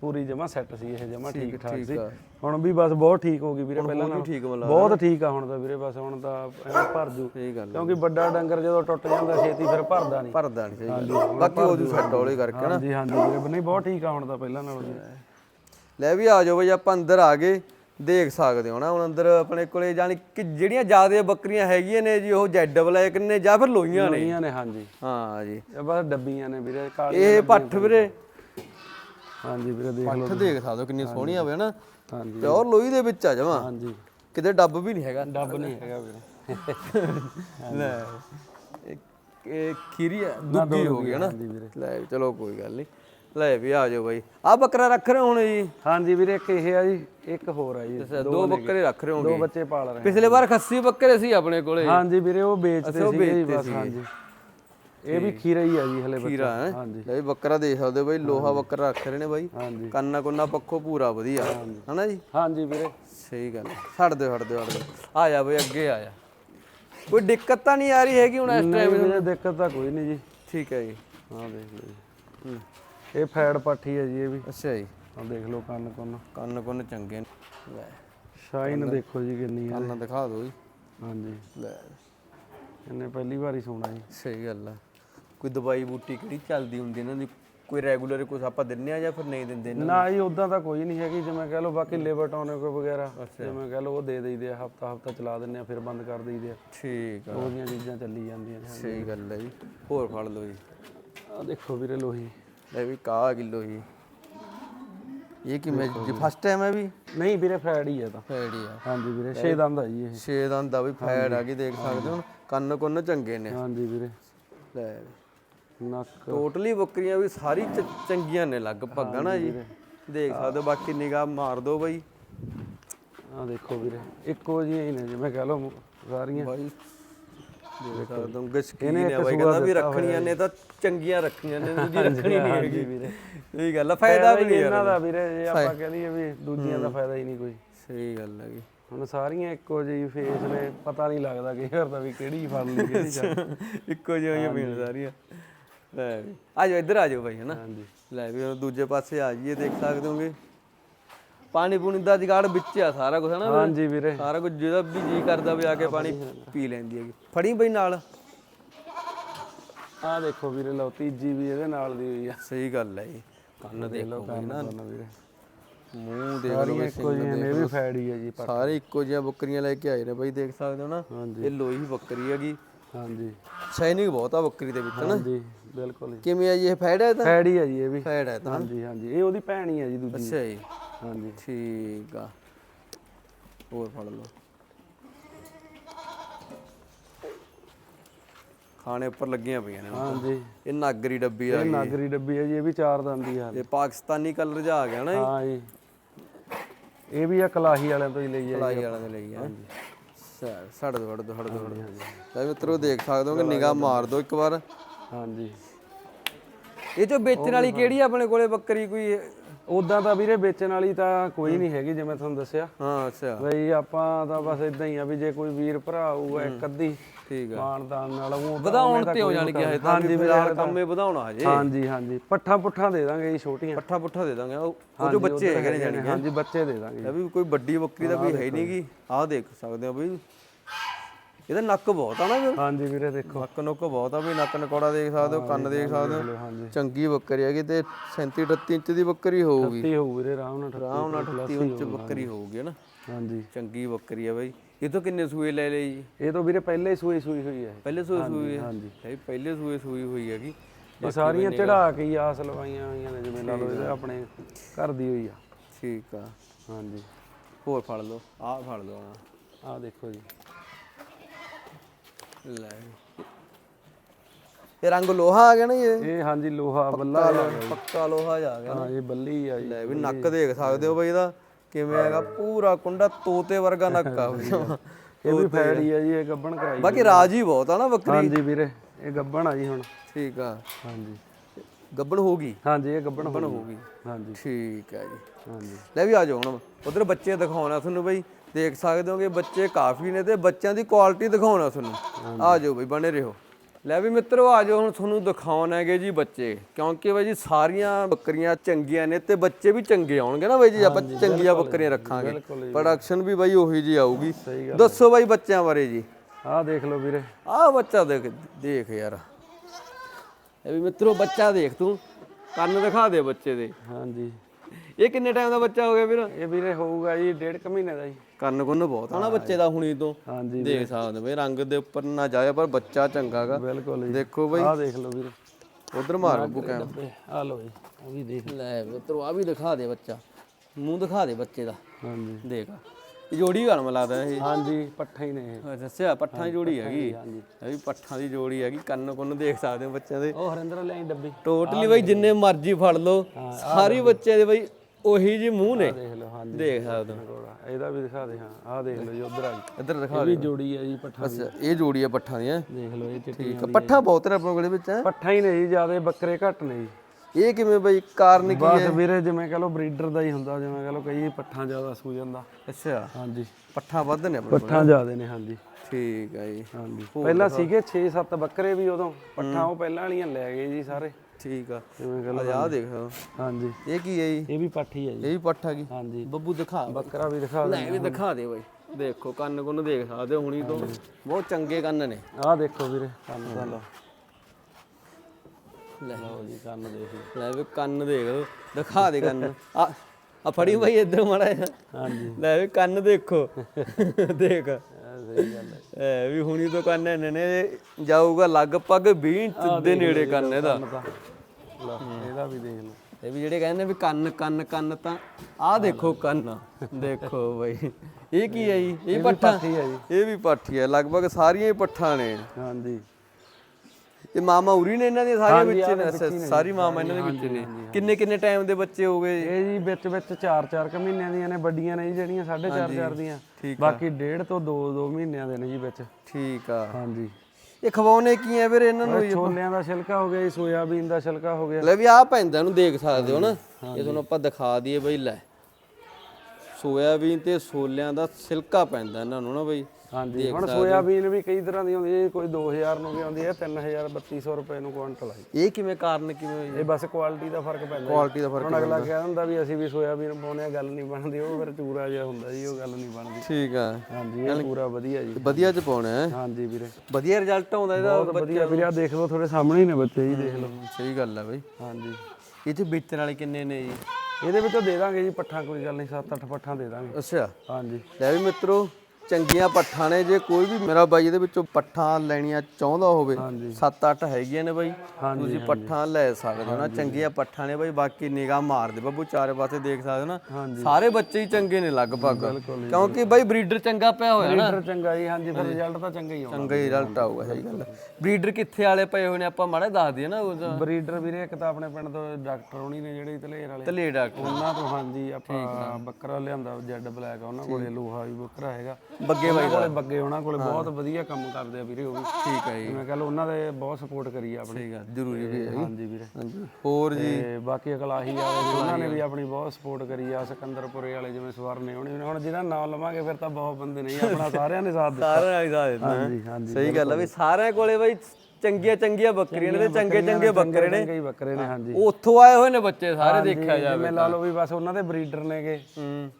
ਪੂਰੀ ਜਮਾ ਸੈੱਟ ਸੀ ਇਹ ਜਮਾ ਠੀਕ ਠਾਕ ਸੀ। ਹੁਣ ਵੀ ਬਸ ਬਹੁਤ ਠੀਕ ਹੋ ਗਈ ਵੀਰੇ ਪਹਿਲਾਂ ਨਾਲੋਂ। ਬਹੁਤ ਠੀਕ ਆ ਹੁਣ ਤਾਂ ਵੀਰੇ ਬਸ ਹੁਣ ਤਾਂ ਐਵੇਂ ਭਰ ਜੂ। ਕਿਉਂਕਿ ਵੱਡਾ ਡੰਗਰ ਜਦੋਂ ਟੁੱਟ ਜਾਂਦਾ ਛੇਤੀ ਫਿਰ ਭਰਦਾ ਨਹੀਂ। ਭਰਦਾ ਨਹੀਂ ਸਹੀ ਬਾਕੀ ਉਹ ਜੂ ਸੈੱਟ ਹੌਲੀ ਕਰਕੇ ਨਾ। ਹਾਂਜੀ ਹਾਂਜੀ ਵੀਰੇ ਨਹੀਂ ਬਹੁਤ ਠੀਕ ਆ ਹੁਣ ਤਾਂ ਪਹਿਲਾਂ ਨਾਲੋਂ ਲੈ ਵੀ ਆ ਜਾਓ ਬਈ ਆਪਾਂ ਅੰਦਰ ਆ ਗਏ। ਦੇਖ ਸਕਦੇ ਹੋ ਨਾ ਹੁਣ ਅੰਦਰ ਆਪਣੇ ਕੋਲੇ ਜਾਨੀ ਕਿ ਜਿਹੜੀਆਂ ਜ਼ਿਆਦਾ ਬੱਕਰੀਆਂ ਹੈਗੀਆਂ ਨੇ ਜੀ ਉਹ ਜੈਡ ਬਲੈਕ ਨੇ ਜਾਂ ਫਿਰ ਲੋਈਆਂ ਨੇ। ਲੋਈਆਂ ਨੇ ਹਾਂਜੀ। ਹਾਂ ਜੀ। ਇਹ ਬਸ ਡੱਬੀਆਂ ਨੇ ਵੀਰੇ ਕਾਲੀ ਇਹ ਪੱਠ ਵੀਰੇ। ਹਾਂਜੀ ਵੀਰੇ ਦੇਖ ਲਓ ਪੱਠ ਦੇਖ ਸਕਦੇ ਹੋ ਕਿੰਨੀ ਸੋਹਣੀ ਆਵੇ ਨਾ ਹਾਂਜੀ। ਪਿਓਰ ਲੋਈ ਦੇ ਵਿੱਚ ਆ ਜਾਵਾਂ ਹਾਂਜੀ। ਕਿਤੇ ਡੱਬ ਵੀ ਨਹੀਂ ਹੈਗਾ। ਡੱਬ ਨਹੀਂ ਹੈਗਾ ਵੀਰੇ। ਲੈ ਇਹ- ਖੀਰੀ ਦੁੱਧੀ ਹੋ ਗਈ ਹੈ ਨਾ ਹਾਂਜੀ ਵੀਰੇ। ਲੈ ਚਲੋ ਕੋਈ ਗੱਲ ਨਹੀਂ। ਲੈ ਵੀ ਆ ਜਾਓ ਬਾਈ। ਆ ਬੱਕਰਾ ਰੱਖ ਰਹੇ ਹੁਣ ਜੀ? ਹਾਂਜੀ ਵੀਰੇ ਇੱਕ ਇਹ ਆ ਜੀ ਇੱਕ ਹੋਰ ਆ ਜੀ। ਦੋ ਬੱਕਰੇ। ਰੱਖ ਰਹੇ ਦੋ ਹੋਗੇ ਬੱਚੇ ਪਾਲ ਰਹੇ ਪਿਛਲੇ ਵਾਰ ਖੱਸੀ ਬੱਕਰੇ ਸੀ ਆਪਣੇ ਕੋਲੇ। ਹਾਂਜੀ ਵੀਰੇ ਉਹ ਵੇਚਦੇ ਵੇਚਦੇ ਬਸ ਹਾਂਜੀ। ਇਹ ਵੀ ਖੀਰਾ ਹੀ ਆ ਜੀ ਹਲੇ ਖੀਰਾ ਹੈ? ਹਾਂਜੀ। ਲੈ ਵੀ ਬੱਕਰਾ ਦੇਖ ਸਕਦੇ ਹੋ ਬਾਈ ਲੋਹਾ ਬੱਕਰਾ ਰੱਖ ਰਹੇ ਨੇ ਬਾਈ। ਹਾਂਜੀ। ਕੰਨਾ ਕੁੰਨਾ ਪੱਖੋਂ ਪੂਰਾ ਵਧੀਆ। ਹਨਾ ਜੀ? ਹਾਂਜੀ ਵੀਰੇ। ਸਹੀ ਗੱਲ। ਛੱਡ ਦਿਓ ਛੱਡ ਦਿਓ ਛੱਡ ਦਿਓ। ਆ ਜਾ ਬਈ ਅੱਗੇ ਆ ਜਾ। ਕੋਈ ਦਿੱਕਤ ਤਾਂ ਨਹੀਂ ਆ ਰਹੀ ਹੈਗੀ ਹੁਣ ਇਸ ਨਹੀਂ ਵੀਰੇ ਦਿੱਕਤ ਤਾਂ ਕੋਈ ਨਹੀਂ ਜੀ। ਠੀਕ ਹੈ ਜੀ। ਹਾਂ ਦੇਖ ਲਓ ਜੀ। ਇਹ ਫੈੜ ਪਾਠੀ ਹੈ ਜੀ ਇਹ ਵੀ। ਅੱਛਾ ਜੀ। ਆ ਦੇਖ ਲਓ ਕੰਨ ਕੰਨ। ਕੰਨ ਕੁੰਨ ਚੰਗੇ ਨੇ। ਲੈ। ਸ਼ਾਈਨ ਦੇਖੋ ਜੀ ਕਿੰਨੀ ਹੈ। ਕੰਨ ਦਿਖਾ ਦਿਓ ਜੀ। ਹਾਂਜੀ। ਲੈ। ਇਹਨੇ ਪਹਿਲੀ ਵਾਰੀ ਸੁਣਾ ਜੀ। ਸਹੀ ਗੱਲ ਆ ਕੋਈ ਦਵਾਈ ਬੂਟੀ ਕਿਹੜੀ ਚੱਲਦੀ ਹੁੰਦੀ ਇਹਨਾਂ ਦੀ? ਕੋਈ ਰੈਗੂਲਰ ਕੁਝ ਆਪਾਂ ਦਿੰਨੇ ਆ ਜਾਂ ਫਿਰ ਨਹੀਂ ਦਿੰਦੇ ਨਾ ਨਾ? ਜੀ ਉਦਾਂ ਤਾਂ ਕੋਈ ਨਹੀਂ ਹੈਗੀ ਜਿਵੇਂ ਕਹ ਲਓ ਬਾਕੀ ਲੇਬਰ ਟੌਨਿਕ ਵਗੈਰਾ ਜਿਵੇਂ ਕਹ ਲਓ ਉਹ ਦੇ ਦਈਦੇ ਆ ਹਫਤਾ ਹਫਤਾ ਚਲਾ ਦਿੰਨੇ ਆ ਫਿਰ ਬੰਦ ਕਰ ਦਈਦੇ ਆ। ਠੀਕ ਆ। ਉਹਦੀਆਂ ਚੀਜ਼ਾਂ ਚੱਲੀ ਜਾਂਦੀਆਂ ਨੇ। ਸਹੀ ਗੱਲ ਹੈ ਜੀ। ਹੋਰ ਫੜ ਲਓ ਜੀ। ਆ ਦੇਖੋ ਵੀਰੇ ਲੋਹੀ। ਇਹ ਵੀ ਕਾ ਕਿਲੋ ਜੀ ਇਹ ਕਿਵੇਂ ਜੀ ਫਸਟ ਟਾਈਮ ਹੈ ਵੀ? ਨਹੀਂ ਵੀਰੇ ਫੈਡ ਹੀ ਹੈ ਤਾਂ। ਫੈੜੀ ਆ। ਹਾਂਜੀ ਵੀਰੇ 6 ਦੰਦ ਆ ਜੀ ਇਹ। ਛੇ ਦੰਦ ਦਾ ਵੀ ਫੈੜ ਆ ਗਈ ਦੇਖ ਸਕਦੇ ਹੋ ਕੰਨ ਕੁੰਨ ਚੰਗੇ ਨੇ। ਹਾਂਜੀ ਵੀਰੇ। ਲੈ। ਨੱਕ। ਟੋਟਲੀ ਬੱਕਰੀਆਂ ਵੀ ਸਾਰੀ ਚ- ਚੰਗੀਆਂ ਨੇ ਲਗਭਗ ਹਨਾ ਜੀ? ਦੇਖ ਸਕਦੇ ਹੋ ਬਾਕੀ ਨਿਗਾਹ ਮਾਰ ਦੋ ਬਈ। ਆ ਦੇਖੋ ਵੀਰੇ ਇੱਕੋ ਜਿਹੀਆਂ ਹੀ ਨੇ ਜਿਵੇਂ ਕਹ ਲਓ ਸਾਰੀਆਂ। ਬਾਈ ਦੇਖ ਸਕਦੇ ਹੋ ਗਸਕੀਨ ਹੈ ਬਾਈ ਕਹਿੰਦਾ ਵੀ ਰੱਖਣੀਆਂ ਨੇ ਤਾਂ ਚੰਗੀਆਂ ਰੱਖਣੀਆਂ ਨੇ ਦੂਜੀ ਰੱਖਣੀ ਨਹੀਂ ਹੈਗੀ। ਵੀਰੇ। ਸਹੀ ਗੱਲ ਆ ਫਾਇਦਾ ਵੀ ਨਹੀਂ ਇਹਨਾਂ ਦਾ ਵੀਰੇ ਜੇ ਆਪਾਂ ਕਹਿ ਲਈਏ ਵੀ ਦੂਜੀਆਂ ਦਾ ਫਾਇਦਾ ਹੀ ਨਹੀਂ ਕੋਈ। ਸਹੀ ਗੱਲ ਹੈਗੀ ਹੁਣ ਸਾਰੀਆਂ ਇੱਕੋ ਜਿਹੀ ਫੇਸ ਨੇ ਪਤਾ ਨਹੀਂ ਲੱਗਦਾ ਕਿ ਘਰ ਦਾ ਵੀ ਕਿਹੜੀ ਫੜ ਲਈ ਕਿਹੜੀ ਛੱਡ ਇੱਕੋ ਜਿਹੀਆਂ ਪੀਣ ਸਾਰੀਆਂ। ਲੈ ਵੀ। ਆ ਜਾਓ ਇੱਧਰ ਆ ਜਾਓ ਬਾਈ ਹਨਾ? ਹਾਂਜੀ। ਲੈ ਵੀ ਹੁਣ ਦੂਜੇ ਪਾਸੇ ਆ ਜਾਈਏ ਦੇਖ ਸਕਦੇ ਹੋਗੇ। ਪਾਣੀ ਪੂਣੀ ਦਾ ਜਗਾੜ ਵਿੱਚ ਆ ਸਾਰਾ ਕੁਝ ਹਨਾ? ਹਾਂਜੀ ਵੀਰੇ। ਸਾਰਾ ਕੁਝ ਜਿਹਦਾ ਵੀ ਜੀ ਕਰਦਾ ਵੀ ਆ ਕੇ ਪਾਣੀ ਪੀ ਲੈਂਦੀ ਹੈਗੀ। ਫੜੀ ਬਈ ਨਾਲ। ਆ ਦੇਖੋ ਵੀਰੇ ਲਓ ਤੀਜੀ ਵੀ ਇਹਦੇ ਨਾਲ ਦੀ ਹੋਈ ਆ। ਸਹੀ ਗੱਲ ਹੈ ਜੀ। ਕੰਨ ਦੇਖੋ ਨਾ। ਦੋਨੋਂ ਵੀਰੇ। ਮੂੰਹ ਦੇਖ ਲਓ ਇੱਕੋ ਜਿਹੀਆਂ ਨੇ ਵੀ ਫੈਡ ਹੀ ਜੀ ਸਾਰੇ ਇੱਕੋ ਜਿਹੀਆਂ ਬੱਕਰੀਆਂ ਲੈ ਕੇ ਆਏ ਨੇ ਬਈ ਦੇਖ ਸਕਦੇ ਹੋ ਨਾ। ਇਹ ਲੋਹੀ ਬੱਕਰੀ ਹੈਗੀ। ਹਾਂਜੀ। ਸ਼ਾਈਨਿੰਗ ਬਹੁਤ ਆ ਬੱਕਰੀ ਦੇ ਵਿੱਚ ਨਾ ਹਾਂਜੀ ਬਿਲਕੁਲ ਜੀ। ਕਿਵੇਂ ਆ ਜੀ ਇਹ ਫੈੜ ਹੈ ਤਾਂ? ਫੈਡ ਹੀ ਆ ਜੀ ਇਹ ਵੀ। ਫੈੜ ਹੈ ਤਾਂ ਹਾਂਜੀ ਹਾਂਜੀ ਇਹ ਉਹਦੀ ਭੈਣ ਹੀ ਆ ਜੀ ਦੂਜੀ। ਅੱਛਾ ਜੀ। ਹਾਂਜੀ। ਠੀਕ ਆ। ਹੋਰ ਫੜ ਲਓ। ਖਾਣੇ ਉੱਪਰ ਲੱਗੀਆਂ ਪਈਆਂ ਨੇ ਹਾਂਜੀ। ਇਹ ਨਾਗਰੀ ਡੱਬੀ ਆ ਇਹ ਨਾਗਰੀ ਡੱਬੀ ਹੈ ਜੀ ਇਹ ਵੀ ਚਾਰ ਦੰਦ ਦੀ ਆ। ਇਹ ਪਾਕਿਸਤਾਨੀ ਕਲਰ ਜਾ ਆ ਗਿਆ ਨਾ ਹਾਂ ਜੀ। ਇਹ ਵੀ ਆ ਕਲਾਹੀ ਵਾਲਿਆਂ ਤੋਂ ਹੀ ਲਈ ਆ ਲਾਈ ਵਾਲਿਆਂ ਦੇ ਲਈ ਆ। ਦੋ ਛੱਡ ਦੋ ਛੱਡ ਦੋ ਲੈ ਮਿੱਤਰੋ ਦੇਖ ਸਕਦੇ ਹੋ ਕਿ ਨਿਗਾਹ ਮਾਰ ਦੋ ਇੱਕ ਵਾਰ। ਹਾਂਜੀ। ਇਹ ਜੋ ਵੇਚਣ ਵਾਲੀ ਕਿਹੜੀ ਆ ਆਪਣੇ ਕੋਲੇ ਬੱਕਰੀ ਕੋਈ? ਉਦਾਂ ਤਾਂ ਵੀਰੇ ਵੇਚਣ ਵਾਲੀ ਤਾਂ ਕੋਈ ਨਹੀਂ ਹੈਗੀ ਜਿਵੇਂ ਤੁਹਾਨੂੰ ਦੱਸਿਆ। ਹਾਂ ਅੱਛਾ। ਬਈ ਆਪਾਂ ਤਾਂ ਬਸ ਇਦਾਂ ਹੀ ਆ ਵੀ ਜੇ ਕੋਈ ਵੀਰ ਭਰਾ ਇੱਕ ਅੱਧੀ ਠੀਕ ਆ। ਮਾਨਦਾਨ ਨਾਲ ਉਹ ਤਾਂ ਵਧਾਉਣ ਉਵੇਂ ਤਾਂ ਹੋ ਕੋਈ ਜਾਣਗੇ ਹਜੇ ਤਾਂ। ਹਾਂਜੀ ਫਿਲਹਾਲ ਕੰਮ ਇਹ ਵਧਾਉਣਾ ਹਜੇ। ਹਾਂਜੀ ਹਾਂਜੀ। ਪੱਠਾ ਪੁੱਠਾ ਦੇ ਦਾਂਗੇ ਜੀ ਛੋਟੀਆਂ। ਪੱਠਾ ਪੁੱਠਾ ਦੇ ਦਾਂਗੇ। ਉਹ ਉਹ ਜੋ ਬੱਚੇ ਹੈਗੇ ਨੇ ਜਾਣੀ ਹਾਂਜੀ ਬੱਚੇ ਦੇ ਦਾਂਗੇ ਇਹ ਵੀ ਕੋਈ ਵੱਡੀ ਬੱਕਰੀ ਦਾ ਕੋਈ ਹੈ ਨਹੀਂਗੀ ਆਹ ਦੇਖ ਸਕਦੇ ਹੋ ਬਈ। ਇਹਦਾ ਨੱਕ ਬਹੁਤ ਆ ਨਾ ਹਾਂਜੀ ਵੀਰੇ ਦੇਖੋ। ਨੱਕ ਨੁੱਕ ਬਹੁਤ ਆ ਵੀ ਨੱਕ ਨਕੌੜਾ ਦੇਖ ਸਕਦੇ ਹੋ ਕੰਨ ਦੇਖ ਸਕਦੇ ਹੋ। ਚੰਗੀ ਬੱਕਰੀ ਹੈਗੀ ਤੇ 37 38 ਇੰਚ ਦੀ ਬੱਕਰੀ ਹੋਊਗੀ। ਤੀ ਹੋਊ ਵੀਰੇ ਆਰਾਮ ਨਾਲ ਆਰਾਮ ਨਾਲ 38 ਇੰਚ ਬੱਕਰੀ ਹੋਊਗੀ ਨਾ ਹਾਂਜੀ। ਚੰਗੀ ਬੱਕਰੀ ਆ ਬਈ। ਇਹ ਤੋਂ ਕਿੰਨੇ ਸੂਏ ਲੈ ਲਏ ਜੀ? ਇਹ ਤਾਂ ਵੀਰੇ ਪਹਿਲੇ ਹੀ ਸੂਈ ਸੂਈ ਹੋਈ ਹੈ ਪਹਿਲੇ ਸੂਏ ਸੂਈ ਹੈ ਹਾਂਜੀ ਇਹ ਪਹਿਲੇ ਸੂਏ ਸੂਈ ਹੋਈ ਹੈਗੀ। ਇਹ ਸਾਰੀਆਂ ਚੜਾ ਕੇ ਹੀ ਆਸ ਲਵਾਈਆਂ ਹੋਈਆਂ ਨੇ ਜਿਵੇਂ ਲਾ ਲਓ ਇਹਦੇ ਆਪਣੇ ਘਰ ਦੀ ਹੋਈ ਆ। ਠੀਕ ਆ। ਹਾਂਜੀ। ਹੋਰ ਫੜ ਲਓ। ਆਹ ਫੜ ਲਓ ਆਹ ਦੇਖੋ ਜੀ। ਲੈ। ਇਹ ਰੰਗ ਲੋਹਾ ਆ ਗਿਆ ਨਾ ਇਹ? ਇਹ ਹਾਂਜੀ ਲੋਹਾ ਬੱਲਾ ਆ ਗਿਆ ਪੱਕਾ ਲੋਹਾ ਜਾ ਗਿਆ ਹਾਂ ਇਹ ਬੱਲੀ ਆ ਜੀ। ਲੈ ਵੀ ਨੱਕ ਦੇਖ ਸਕਦੇ ਹੋ ਬਈ ਇਹਦਾ ਕਿਵੇਂ ਹੈਗਾ ਪੂਰਾ ਕੁੰਡਾ ਤੋਤੇ ਵਰਗਾ ਨੱਕ ਆ ਬਈ ਇਹ ਵੀ ਫੈੜੀ ਆ ਜੀ ਇਹ ਗੱਬਣ ਕਰਾਈ ਬਾਕੀ ਰਾਜ ਹੀ ਬਹੁਤ ਆ ਨਾ ਬੱਕਰੀ ਹਾਂਜੀ ਵੀਰੇ ਇਹ ਗੱਬਣ ਆ ਜੀ ਹੁਣ। ਠੀਕ ਆ। ਹਾਂਜੀ। ਗੱਬਣ ਹੋਗੀ ਹਾਂਜੀ ਇਹ ਗੱਬਣ ਹੋ ਹੋਗੀ ਹਾਂਜੀ। ਠੀਕ ਹੈ ਜੀ। ਹਾਂਜੀ। ਲੈ ਵੀ ਆ ਜਾਓ ਹੁਣ। ਉਧਰ ਬੱਚੇ ਦਿਖਾਉਣਾ ਤੁਹਾਨੂੰ ਬਈ। ਦੇਖ ਸਕਦੇ ਹੋਗੇ ਬੱਚੇ ਕਾਫੀ ਨੇ ਤੇ ਬੱਚਿਆਂ ਦੀ ਕੁਆਲਿਟੀ ਦਿਖਾਉਣਾ ਤੁਹਾਨੂੰ। ਆ ਜਾਓ ਬਈ ਬਣੇ ਰਹੋ। ਲੈ ਵੀ ਮਿੱਤਰੋ ਆ ਜਾਓ ਹੁਣ ਤੁਹਾਨੂੰ ਦਿਖਾਉਣ ਹੈਗੇ ਜੀ ਬੱਚੇ। ਕਿਉਂਕਿ ਬਈ ਜੀ ਸਾਰੀਆਂ ਬੱਕਰੀਆਂ ਚੰਗੀਆਂ ਨੇ ਤੇ ਬੱਚੇ ਵੀ ਚੰਗੇ ਆਉਣਗੇ ਨਾ ਬਈ ਜੀ ਆਪਾਂ ਚੰਗੀਆਂ ਬੱਕਰੀਆਂ ਰੱਖਾਂਗੇ। ਪ੍ਰੋਡਕਸ਼ਨ ਵੀ ਬਈ ਉਹੀ ਜੀ ਆਊਗੀ। ਦੱਸੋ ਬਈ ਬੱਚਿਆਂ ਬਾਰੇ ਜੀ। ਆਹ ਦੇਖ ਲਓ ਵੀਰੇ। ਆਹ ਬੱਚਾ ਦੇਖ ਦੇਖ ਯਾਰ। ਇਹ ਵੀ ਮਿੱਤਰੋ ਬੱਚਾ ਦੇਖ ਤੂੰ। ਕੰਨ ਦਿਖਾ ਦੇ ਬੱਚੇ ਦੇ। ਹਾਂਜੀ। ਇਹ ਕਿੰਨੇ ਟਾਈਮ ਦਾ ਬੱਚਾ ਹੋ ਗਿਆ ਵੀਰ? ਇਹ ਵੀਰੇ ਹੋਊਗਾ ਜੀ ਡੇਢ ਕੁ ਮਹੀਨੇ ਦਾ ਜੀ। ਕੰਨ ਕੁੰਨ ਬਹੁਤ ਆ। ਨਾ ਬੱਚੇ ਦਾ ਹੁਣੀ ਤੋਂ। ਹਾਂਜੀ ਦੇਖ ਸਕਦੇ ਬਈ ਰੰਗ ਦੇ ਉੱਪਰ ਨਾ ਜਾਏ ਪਰ ਬੱਚਾ ਚੰਗਾਗਾ ਬਿਲਕੁਲ ਜੀ। ਦੇਖੋ ਬਈ। ਆਹ ਦੇਖ ਲਓ ਵੀਰੇ। ਉਧਰ ਮਾਰ ਬੱਬੂ ਕੈਮ ਆ ਲਓ ਜੀ ਉਹ ਵੀ ਦੇਖ ਲੈ ਮਿੱਤਰੋ ਆ ਵੀ ਦਿਖਾ ਦੇ ਬੱਚਾ। ਮੂੰਹ ਦਿਖਾ ਦੇ ਬੱਚੇ ਦਾ। ਹਾਂਜੀ। ਦੇਖ। ਜੋੜੀ ਗੱਲ ਮੈਂ ਲੱਗਦਾ ਇਹ। ਹਾਂਜੀ ਪੱਠਾ ਹੀ ਨੇ ਇਹ। ਦੱਸਿਆ ਪੱਠਾਂ ਦੀ ਜੋੜੀ ਹੈਗੀ। ਹਾਂਜੀ। ਇਹ ਵੀ ਪੱਠਾਂ ਦੀ ਜੋੜੀ ਹੈਗੀ ਕੰਨ ਕੁੰਨ ਦੇਖ ਸਕਦੇ ਹੋ ਬੱਚਿਆਂ ਦੇ। ਉਹ ਹਰਿੰਦਰ ਲੈ ਡੱਬੀ। ਟੋਟਲੀ ਬਈ ਜਿੰਨੇ ਮਰਜ਼ੀ ਫੜ ਲਓ। ਸਾਰੀ ਬੱਚੇ ਦੇ ਬਈ ਉਹੀ ਜੀ ਮੂੰਹ ਨੇ। ਦੇਖ ਲਓ ਹਾਂਜੀ। ਦੇਖ ਸਕਦੇ ਹੋ। ਘੋੜਾ ਇਹਦਾ ਵੀ ਦਿਖਾ ਦੇ ਹਾਂ ਆਹ ਦੇਖ ਲਓ ਜੀ ਉਧਰ ਆ ਗਈ। ਇੱਧਰ ਦਿਖਾ ਇਹ ਵੀ ਜੋੜੀ ਆ ਜੀ ਪੱਠਾ ਦੀ। ਅੱਛਾ ਇਹ ਜੋੜੀ ਆ ਪੱਠਾਂ ਦੀਆਂ। ਦੇਖ ਲਓ ਇਹ ਚਿੱਟੀ ਠੀਕ ਆ। ਪੱਠਾਂ ਬਹੁਤ ਨੇ ਆਪਣੇ ਕੋਲੇ ਵਿੱਚ ਹੈਂ? ਪੱਠਾ ਹੀ ਨੇ ਜੀ ਜਿਆਦੇ ਬੱਕਰੇ ਘੱਟ ਨੇ ਜੀ। ਇਹ ਕਿਵੇਂ ਬਈ ਕਾਰਨ ਕੀ ਬਸ ਵੀਰੇ ਜਿਵੇਂ ਕਹ ਲਓ ਬਰੀਡਰ ਦਾ ਹੀ ਹੁੰਦਾ ਜਿਵੇਂ ਕਹ ਲਓ ਕਈ ਪੱਠਾ ਜ਼ਿਆਦਾ ਸੂ ਜਾਂਦਾ। ਅੱਛਾ। ਹਾਂਜੀ। ਪੱਠਾਂ ਵੱਧ ਨੇ ਆਪਣੇ ਕੋਲ। ਪੱਠਾ ਜ਼ਿਆਦੇ ਨੇ ਹਾਂਜੀ। ਠੀਕ ਆ ਜੀ। ਹਾਂਜੀ। ਪਹਿਲਾਂ ਸੀਗੇ 6-7 ਬੱਕਰੇ ਵੀ ਉਦੋਂ। ਪੱਠਾ ਉਹ ਪਹਿਲਾਂ ਵਾਲੀਆਂ ਲੈ ਗਏ ਜੀ ਸਾਰੇ। ਠੀਕ ਆ। ਜਿਵੇਂ ਲਓ ਆ ਦੇਖ। ਹਾਂਜੀ। ਇਹ ਕੀ ਹੈ ਜੀ? ਇਹ ਵੀ ਪੱਠੀ ਹੈ ਜੀ। ਇਹ ਵੀ ਪੱਠ ਗਈ ਹਾਂਜੀ। ਬੱਬੂ ਦਿਖਾ। ਬੱਕਰਾ ਵੀ ਦਿਖਾ ਲੈ ਵੀ ਦਿਖਾ ਦੇ ਬਈ। ਦੇਖੋ ਕੰਨ ਕੁੰਨ ਦੇਖ ਸਕਦੇ ਹੋ ਹੁਣੀ ਤੋਂ। ਬਹੁਤ ਚੰਗੇ ਕੰਨ ਨੇ। ਆਹ ਦੇਖੋ ਵੀਰੇ ਕੰਨ ਦਾ ਲਓ। ਲਓ ਜੀ ਕੰਨ ਦੇਖ ਲੈ ਵੀ ਕੰਨ ਦੇਖ ਲਓ। ਦਿਖਾ ਦੇ ਕੰਨ। ਆ ਆ ਫੜੀ ਬਾਈ ਇੱਧਰ ਮਾੜਾ ਹਾਂਜੀ। ਲੈ ਵੀ ਕੰਨ ਦੇਖੋ। ਦੇਖ। ਇਹ ਸਹੀ ਗੱਲ ਹੈ। ਐ ਵੀ ਹੁਣੀ ਤੋਂ ਕੰਨ ਇਹਨੇ ਨੇ। ਜਾਊਗਾ ਲਗਭਗ 20 ਇੰਚ ਦੇ ਨੇੜੇ ਕੰਨ ਇਹਦਾ। ਲਓ ਇਹਦਾ ਵੀ ਦੇਖ ਲਓ। ਇਹ ਵੀ ਜਿਹੜੇ ਕਹਿੰਦੇ ਵੀ ਕੰਨ ਕੰਨ ਕੰਨ ਤਾਂ ਆਹ ਦੇਖੋ ਕੰਨ। ਦੇਖੋ ਬਾਈ ਇਹ ਕੀ ਹੈ ਜੀ? ਇਹ ਪੱਠਾ। ਇਹ ਵੀ ਪੱਠੀ ਹੈ ਲਗਭਗ ਸਾਰੀਆਂ ਹੀ ਪੱਠਾਂ ਨੇ। ਹਾਂਜੀ। ਇਹ ਮਾਮਾ ਉਰੀ ਨੇ ਇਹਨਾਂ ਹਾਂਜੀ, ਵਿੱਚ ਆਹ ਨੇ ਸਾਰੀ ਮਾਮਾ ਇਹਨਾਂ ਦੇ ਵਿੱਚ ਨੇ। ਕਿੰਨੇ ਕਿੰਨੇ ਟਾਈਮ ਦੇ ਬੱਚੇ ਹੋ ਗਏ? ਇਹ ਜੀ ਵਿੱਚ ਵਿੱਚ 4-4 ਕ ਮਹੀਨਿਆਂ ਦੀਆਂ ਨੇ ਵੱਡੀਆਂ ਨੇ ਜਿਹੜੀਆਂ 4.5 4 ਦੀਆਂ। ਬਾਕੀ ਡੇਢ ਤੋਂ 2-2 ਮਹੀਨਿਆਂ ਦੇ ਨੇ ਜੀ ਵਿੱਚ। ਠੀਕ ਆ। ਹਾਂਜੀ। ਇਹ ਖਵਾਉਣੇ ਕੀ ਆ ਵੀਰ ਇਹਨਾਂ ਨੂੰ ਇਹ ਛੋਲਿਆਂ ਦਾ ਛਿਲਕਾ ਹੋ ਗਿਆ ਜੀ ਸੋਇਆਬੀਨ ਦਾ ਛਿਲਕਾ ਹੋ ਗਿਆ। ਲੈ ਵੀ ਆਹ ਪੈਂਦਾ ਇਹਨੂੰ ਦੇਖ ਸਕਦੇ ਹੋ ਨਾ। ਇਹ ਤੁਹਾਨੂੰ ਆਪਾਂ ਦਿਖਾ ਦਈਏ ਬਈ ਲੈ। ਸੋਇਆਬੀਨ ਤੇ ਛੋਲਿਆਂ ਦਾ ਸਿਲਕਾ ਪੈਂਦਾ ਇਹਨਾਂ ਨੂੰ ਨਾ ਬਈ। ਹਾਂਜੀ ਹੁਣ ਸੋਇਆਬੀਨ ਵੀ ਕਈ ਤਰ੍ਹਾਂ ਦੀ ਆਉਂਦੀ ਹੈ ਕੋਈ 2000 ਨੂੰ ਵੀ ਆਉਂਦੀ ਹੈ 3000 3200 ਰੁਪਏ ਨੂੰ ਕੁਇੰਟਲ ਜੀ। ਇਹ ਕਿਵੇਂ ਕਾਰਨ ਕਿਵੇਂ ਹੋਈ? ਇਹ ਬਸ ਕੁਆਲਿਟੀ ਦਾ ਫ਼ਰਕ ਪੈਂਦਾ। ਕੁਆਲਿਟੀ ਦਾ ਫ਼ਰਕ ਹੁਣ ਅਗਲਾ ਕਹਿ ਦਿੰਦਾ ਵੀ ਅਸੀਂ ਵੀ ਸੋਇਆਬੀਨ ਪਾਉਨੇ ਆ ਗੱਲ ਨਹੀਂ ਬਣਦੀ ਉਹ ਫਿਰ ਚੂਰਾ ਜਿਹਾ ਹੁੰਦਾ ਜੀ ਉਹ ਗੱਲ ਨਹੀਂ ਬਣਦੀ। ਠੀਕ ਆ। ਹਾਂਜੀ ਇਹ ਪੂਰਾ ਵਧੀਆ ਜੀ। ਵਧੀਆ ਚ ਪਾਉਣਾ ਹੈ। ਹਾਂਜੀ ਵੀਰੇ। ਵਧੀਆ ਰਿਜ਼ਲਟ ਆਉਂਦਾ ਇਹਦਾ ਬਹੁਤ ਵਧੀਆ ਵੀਰੇ ਆ ਦੇਖ ਲਓ ਤੁਹਾਡੇ ਸਾਹਮਣੇ ਹੀ ਨੇ ਬੱਚੇ ਜੀ ਦੇਖ ਲਓ। ਸਹੀ ਗੱਲ ਆ ਬਈ। ਹਾਂਜੀ। ਇਹ ਚ ਵੇਚਣ ਵਾਲੇ ਕਿੰਨੇ ਨੇ ਜੀ? ਇਹਦੇ ਵਿੱਚੋਂ ਦੇ ਦਾਂਗੇ ਜੀ ਪੱਠਾ ਕੋਈ ਗੱਲ ਨਹੀਂ 7-8 ਪੱਠਾ ਦੇ ਦਾਂਗੇ। ਅੱਛਾ। ਹਾਂਜੀ। ਲੈ ਵੀ ਮਿੱਤਰੋ ਚੰਗੀਆਂ ਪੱਠਾਂ ਨੇ ਜੇ ਕੋਈ ਵੀ ਮੇਰਾ ਬਾਈ ਇਹਦੇ ਵਿੱਚੋਂ ਪੱਠਾਂ ਲੈਣੀਆਂ ਚਾਹੁੰਦਾ ਹੋਵੇ 7-8 ਹੈਗੀਆਂ ਨੇ ਬਾਈ। ਤੁਸੀਂ ਪੱਠਾਂ ਲੈ ਸਕਦੇ ਹੋ ਨਾ ਚੰਗੀਆਂ ਪੱਠਾਂ ਨੇ ਬਾਈ ਬਾਕੀ ਨਿਗਾਹ ਮਾਰ ਦੇ ਬੱਬੂ ਚਾਰੇ ਪਾਸੇ ਦੇਖ ਸਕਦੇ ਹੋ ਨਾ। ਸਾਰੇ ਬੱਚੇ ਹੀ ਚੰਗੇ ਨੇ ਲਗਭਗ। ਕਿਉਂਕਿ ਬਾਈ ਬਰੀਡਰ ਚੰਗਾ ਪਿਆ ਹੋਇਆ ਨਾ। ਬਰੀਡਰ ਚੰਗਾ ਜੀ ਹਾਂਜੀ ਫਿਰ ਰਿਜ਼ਲਟ ਤਾਂ ਚੰਗਾ ਹੀ ਆਉਣਾ। ਚੰਗਾ ਹੀ ਰਿਜ਼ਲਟ ਆਊਗਾ ਸਹੀ ਗੱਲ ਬਰੀਡਰ ਕਿੱਥੇ ਵਾਲੇ ਪਏ ਹੋਏ ਨੇ ਆਪਾਂ ਮਾੜਾ ਦੱਸ ਦਈਏ ਨਾ ਉਹਦਾ ਬਰੀਡਰ ਵੀਰੇ ਇੱਕ ਤਾਂ ਆਪਣੇ ਪਿੰਡ ਤੋਂ ਡਾਕਟਰ ਹੋਣੀ ਨੇ ਜਿਹੜੇ ਤਲੇਰ ਵਾਲੇ। ਤਲੇ ਡਾਕਟਰ। ਉਹਨਾਂ ਤੋਂ ਹਾਂਜੀ ਆਪਾਂ ਬੱਕਰਾ ਲਿਆਂਦਾ ਜੈਡ ਬਲੈਕ ਉਹਨਾਂ ਕੋਲੇ ਲੋਹਾ ਵੀ ਬੱਕਰਾ ਹੈਗਾ। ਬੱਗੇ ਬਾਈ ਕੋਲੇ ਬੱਗੇ ਉਹਨਾਂ ਕੋਲੇ ਬਹੁਤ ਵਧੀਆ ਕੰਮ ਕਰਦੇ ਆ ਵੀਰੇ ਉਹ ਵੀ। ਠੀਕ ਹੈ ਜੀ। ਮੈਂ ਕਹ ਲਓ ਉਹਨਾਂ ਦੇ ਬਹੁਤ ਸਪੋਰਟ ਕਰੀ ਆ ਆਪਣੀ। ਠੀਕ ਆ ਜ਼ਰੂਰੀ ਵੀ ਹੈ ਹਾਂਜੀ ਵੀਰੇ। ਹਾਂਜੀ। ਹੋਰ ਜੀ? ਤੇ ਬਾਕੀ ਅਕਲਾਹੀ ਵਾਲੇ ਵੀ ਉਹਨਾਂ ਨੇ ਵੀ ਆਪਣੀ ਬਹੁਤ ਸਪੋਰਟ ਕਰੀ ਆ ਸਿਕੰਦਰਪੁਰੇ ਵਾਲੇ ਜਿਵੇਂ ਸਵਰਨੇ ਹੋਣੀ ਹੁਣ ਜਿਹਦਾ ਨਾਮ ਲਵਾਂਗੇ ਫਿਰ ਤਾਂ ਬਹੁਤ ਬੰਦੇ ਨਹੀਂ ਆਪਣਾ ਸਾਰਿਆਂ ਨੇ ਸਾਥ ਦਿੱਤਾ। ਸਾਰਿਆਂ ਦਾ ਦਿੱਤਾ। ਹਾਂਜੀ ਹਾਂਜੀ ਸਹੀ ਗੱਲ ਆ ਵੀ ਸਾਰਿਆਂ ਕੋਲੇ ਬਾਈ ਚੰਗੀਆਂ ਚੰਗੀਆਂ ਬੱਕਰੀਆਂ ਨੇ ਤੇ ਚੰਗੇ ਚੰਗੇ ਬੱਕਰੇ ਨੇ। ਕਈ ਬੱਕਰੇ ਨੇ ਹਾਂਜੀ। ਉੱਥੋਂ ਆਏ ਹੋਏ ਨੇ ਬੱਚੇ ਸਾਰੇ ਦੇਖਿਆ ਜਾਵੇ ਜਿਵੇਂ ਲਾ ਲਓ ਵੀ ਬਸ ਉਹਨਾਂ ਦੇ ਬਰੀਡਰ ਨੇਗੇ।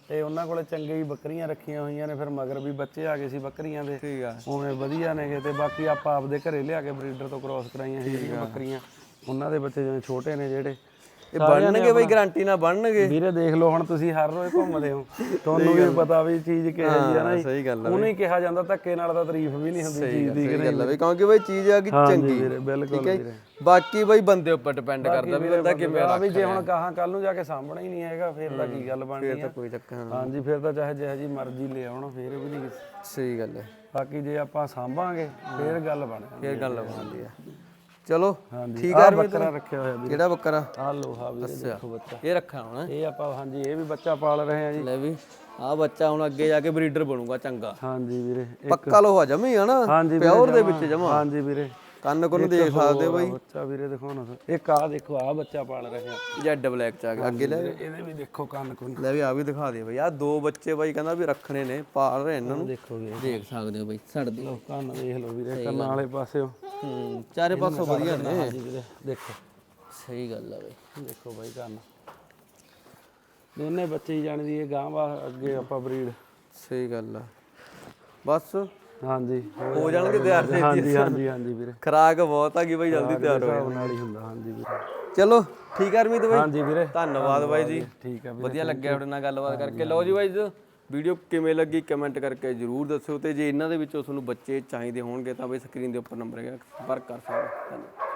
ਤੇ ਉਹਨਾਂ ਕੋਲੇ ਚੰਗੇ ਹੀ ਬੱਕਰੀਆਂ ਰੱਖੀਆਂ ਹੋਈਆਂ ਨੇ ਫਿਰ ਮਗਰ ਵੀ ਬੱਚੇ ਆ ਗਏ ਸੀ ਬੱਕਰੀਆਂ ਦੇ। ਠੀਕ ਆ। ਉਵੇਂ ਵਧੀਆ ਨੇਗੇ ਤੇ ਬਾਕੀ ਆਪਾਂ ਆਪਦੇ ਘਰੇ ਲਿਆ ਕੇ ਬਰੀਡਰ ਤੋਂ ਕ੍ਰਾਸ ਕਰਾਈਆਂ ਸੀ ਬੱਕਰੀਆਂ। ਉਹਨਾਂ ਦੇ ਬੱਚੇ ਜਿਵੇਂ ਛੋਟੇ ਨੇ ਜਿਹੜੇ ਇਹ ਬਣਨਗੇ ਬਈ ਗਾਰੰਟੀ ਨਾਲ ਬਣਨਗੇ। ਵੀਰੇ ਦੇਖ ਲਓ ਹੁਣ ਤੁਸੀਂ ਹਰ ਰੋਜ਼ ਘੁੰਮਦੇ ਹੋ। [LAUGHS] ਤੁਹਾਨੂੰ ਵੀ ਪਤਾ ਵੀ ਚੀਜ਼ ਕਿਹੋ ਜਿਹੀ ਆ ਨਾ ਜੀ। ਸਹੀ ਗੱਲ ਆ ਉਹਨੂੰ ਹੀ ਕਿਹਾ ਜਾਂਦਾ ਧੱਕੇ ਨਾਲ ਤਾਂ ਤਾਰੀਫ ਵੀ ਨਹੀਂ ਹੁੰਦੀ ਚੀਜ਼ ਦੀ ਸਹੀ ਗੱਲ ਆ ਬਈ ਕਿਉਂਕਿ ਬਈ ਚੀਜ਼ ਆ ਕਿ ਚੰਗੀ। ਵੀਰੇ ਬਿਲਕੁਲ ਠੀਕ ਹੈ ਬਾਕੀ ਬਈ ਬੰਦੇ ਉੱਪਰ ਡਿਪੈਂਡ ਕਰਦਾ ਵੀ ਬੰਦਾ ਕਿਵੇਂ ਆ ਵੀ ਜੇ ਹੁਣ ਕਹਾਂ ਕੱਲ ਨੂੰ ਜਾ ਕੇ ਸਾਂਭਣਾ ਹੀ ਨਹੀਂ ਹੈਗਾ ਫਿਰ ਤਾਂ ਕੀ ਗੱਲ ਬਣਨੀ ਆ। ਕੋਈ ਚੱਕਰ ਹਾਂ ਹਾਂਜੀ ਫਿਰ ਤਾਂ ਚਾਹੇ ਜਿਹੋ ਜੀ ਮਰਜ਼ੀ ਲੈ ਆਉਣ ਫਿਰ ਵੀ ਨਹੀਂ ਸਹੀ ਗੱਲ ਹੈ। ਬਾਕੀ ਜੇ ਆਪਾਂ ਸਾਂਭਾਂਗੇ ਫਿਰ ਗੱਲ ਬਣ ਫੇਰ ਗੱਲ ਬਣਦੀ ਆ ਚਲੋ ਹਾਂਜੀ ਠੀਕ ਆ ਬੱਕਰਾ ਰੱਖਿਆ ਹੋਇਆ ਵੀਰੇ। ਕਿਹੜਾ ਬੱਕਰਾ? ਆ ਲੋਹਾ ਵੀਰੇ ਦੇਖੋ ਬੱਚਾ। ਇਹ ਰੱਖਾ ਹੋਣਾ ਇਹ ਆਪਾਂ ਹਾਂਜੀ ਇਹ ਵੀ ਬੱਚਾ ਪਾਲ ਰਹੇ ਆ ਜੀ। ਲੈ ਵੀ ਆ ਬੱਚਾ ਹੁਣ ਅੱਗੇ ਜਾ ਕੇ ਬਰੀਡਰ ਬਣੂਗਾ ਚੰਗਾ। ਹਾਂਜੀ ਵੀਰੇ ਪੱਕਾ ਲੋਹਾ ਜਮੀ ਆ ਨਾ ਹਾਂਜੀ ਵੀਰੇ, ਪਿਓਰ ਦੇ। ਵਿੱਚ ਜਮਾ। ਹਾਂਜੀ ਵੀਰੇ। ਕੰਨ ਕੁੰਨ ਦੇਖ ਸਕਦੇ ਹੋ ਬਈ। ਬੱਚਾ ਵੀਰੇ ਦਿਖਾਉਣਾ ਸਰ ਇੱਕ ਆ ਦੇਖੋ ਆ ਬੱਚਾ ਪਾਲ ਰਹੇ ਆ ਜੈਡ ਬਲੈਕ ਚ ਆ ਗਿਆ। ਅੱਗੇ ਲੈ ਇਹਦੇ ਵੀ ਦੇਖੋ ਕੰਨ ਕੁੰਨ। ਲੈ ਵੀ ਆ ਵੀ ਦਿਖਾ ਦੇ ਬਈ। ਆ ਦੋ ਬੱਚੇ ਬਾਈ ਕਹਿੰਦਾ ਵੀ ਰੱਖਣੇ ਨੇ ਪਾਲ ਰਹੇ ਇਹਨਾਂ ਨੂੰ। ਦੇਖੋ ਵੀਰੇ। ਦੇਖ ਸਕਦੇ ਹੋ ਬਈ ਛੱਡਦੇ ਲੋ ਕੰਨ ਦੇਖ ਲਓ ਵੀਰੇ ਕੰਨ ਵਾਲੇ ਪਾਸਿਓ। ਹੂੰ ਚਾਰੇ ਪਾਸੋਂ ਵਧੀਆ ਨੇ। ਦੇਖੋ। ਸਹੀ ਗੱਲ ਆ ਬਈ। ਦੇਖੋ ਬਾਈ ਕੰਨ ਦੋਨੇ ਬੱਚੇ ਹੀ ਜਾਣਦੀ ਇਹ ਗਾਂ ਵਾ ਅੱਗੇ ਆਪਾਂ ਬਰੀਡ। ਸਹੀ ਗੱਲ ਆ। ਬਸ। ਹਾਂਜੀ। ਹੋ ਜਾਣਗੇ ਤਿਆਰ ਤੇ ਹਾਂਜੀ ਹਾਂਜੀ ਹਾਂਜੀ ਵੀਰੇ। ਖਰਾਕ ਬਹੁਤ ਆ ਗਈ ਬਈ ਜਲਦੀ ਤਿਆਰ ਹੋ ਨਾਲ ਹੀ ਹੁੰਦਾ ਹਾਂਜੀ ਵੀਰੇ। ਚਲੋ ਠੀਕ ਆ ਰਮੀਤ ਬਾਈ। ਹਾਂਜੀ ਵੀਰੇ। ਧੰਨਵਾਦ ਬਾਈ ਜੀ। ਠੀਕ ਆ ਵਧੀਆ ਲੱਗਿਆ ਤੁਹਾਡੇ ਨਾਲ ਗੱਲਬਾਤ ਕਰਕੇ। ਲਓ ਜੀ ਬਾਈ ਜੀ। ਵੀਡੀਓ ਕਿਵੇਂ ਲੱਗੀ ਕਮੈਂਟ ਕਰਕੇ ਜਰੂਰ ਦੱਸਿਓ ਤੇ ਜੇ ਇਹਨਾਂ ਦੇ ਵਿੱਚੋਂ ਤੁਹਾਨੂੰ ਬੱਚੇ ਚਾਹੀਦੇ ਹੋਣਗੇ ਤਾਂ ਬਈ ਸਕਰੀਨ ਦੇ ਉੱਪਰ ਨੰਬਰ ਹੈਗਾ, ਸੰਪਰਕ ਕਰ ਸਕਦੇ ਹੋ। ਧੰਨਵਾਦ।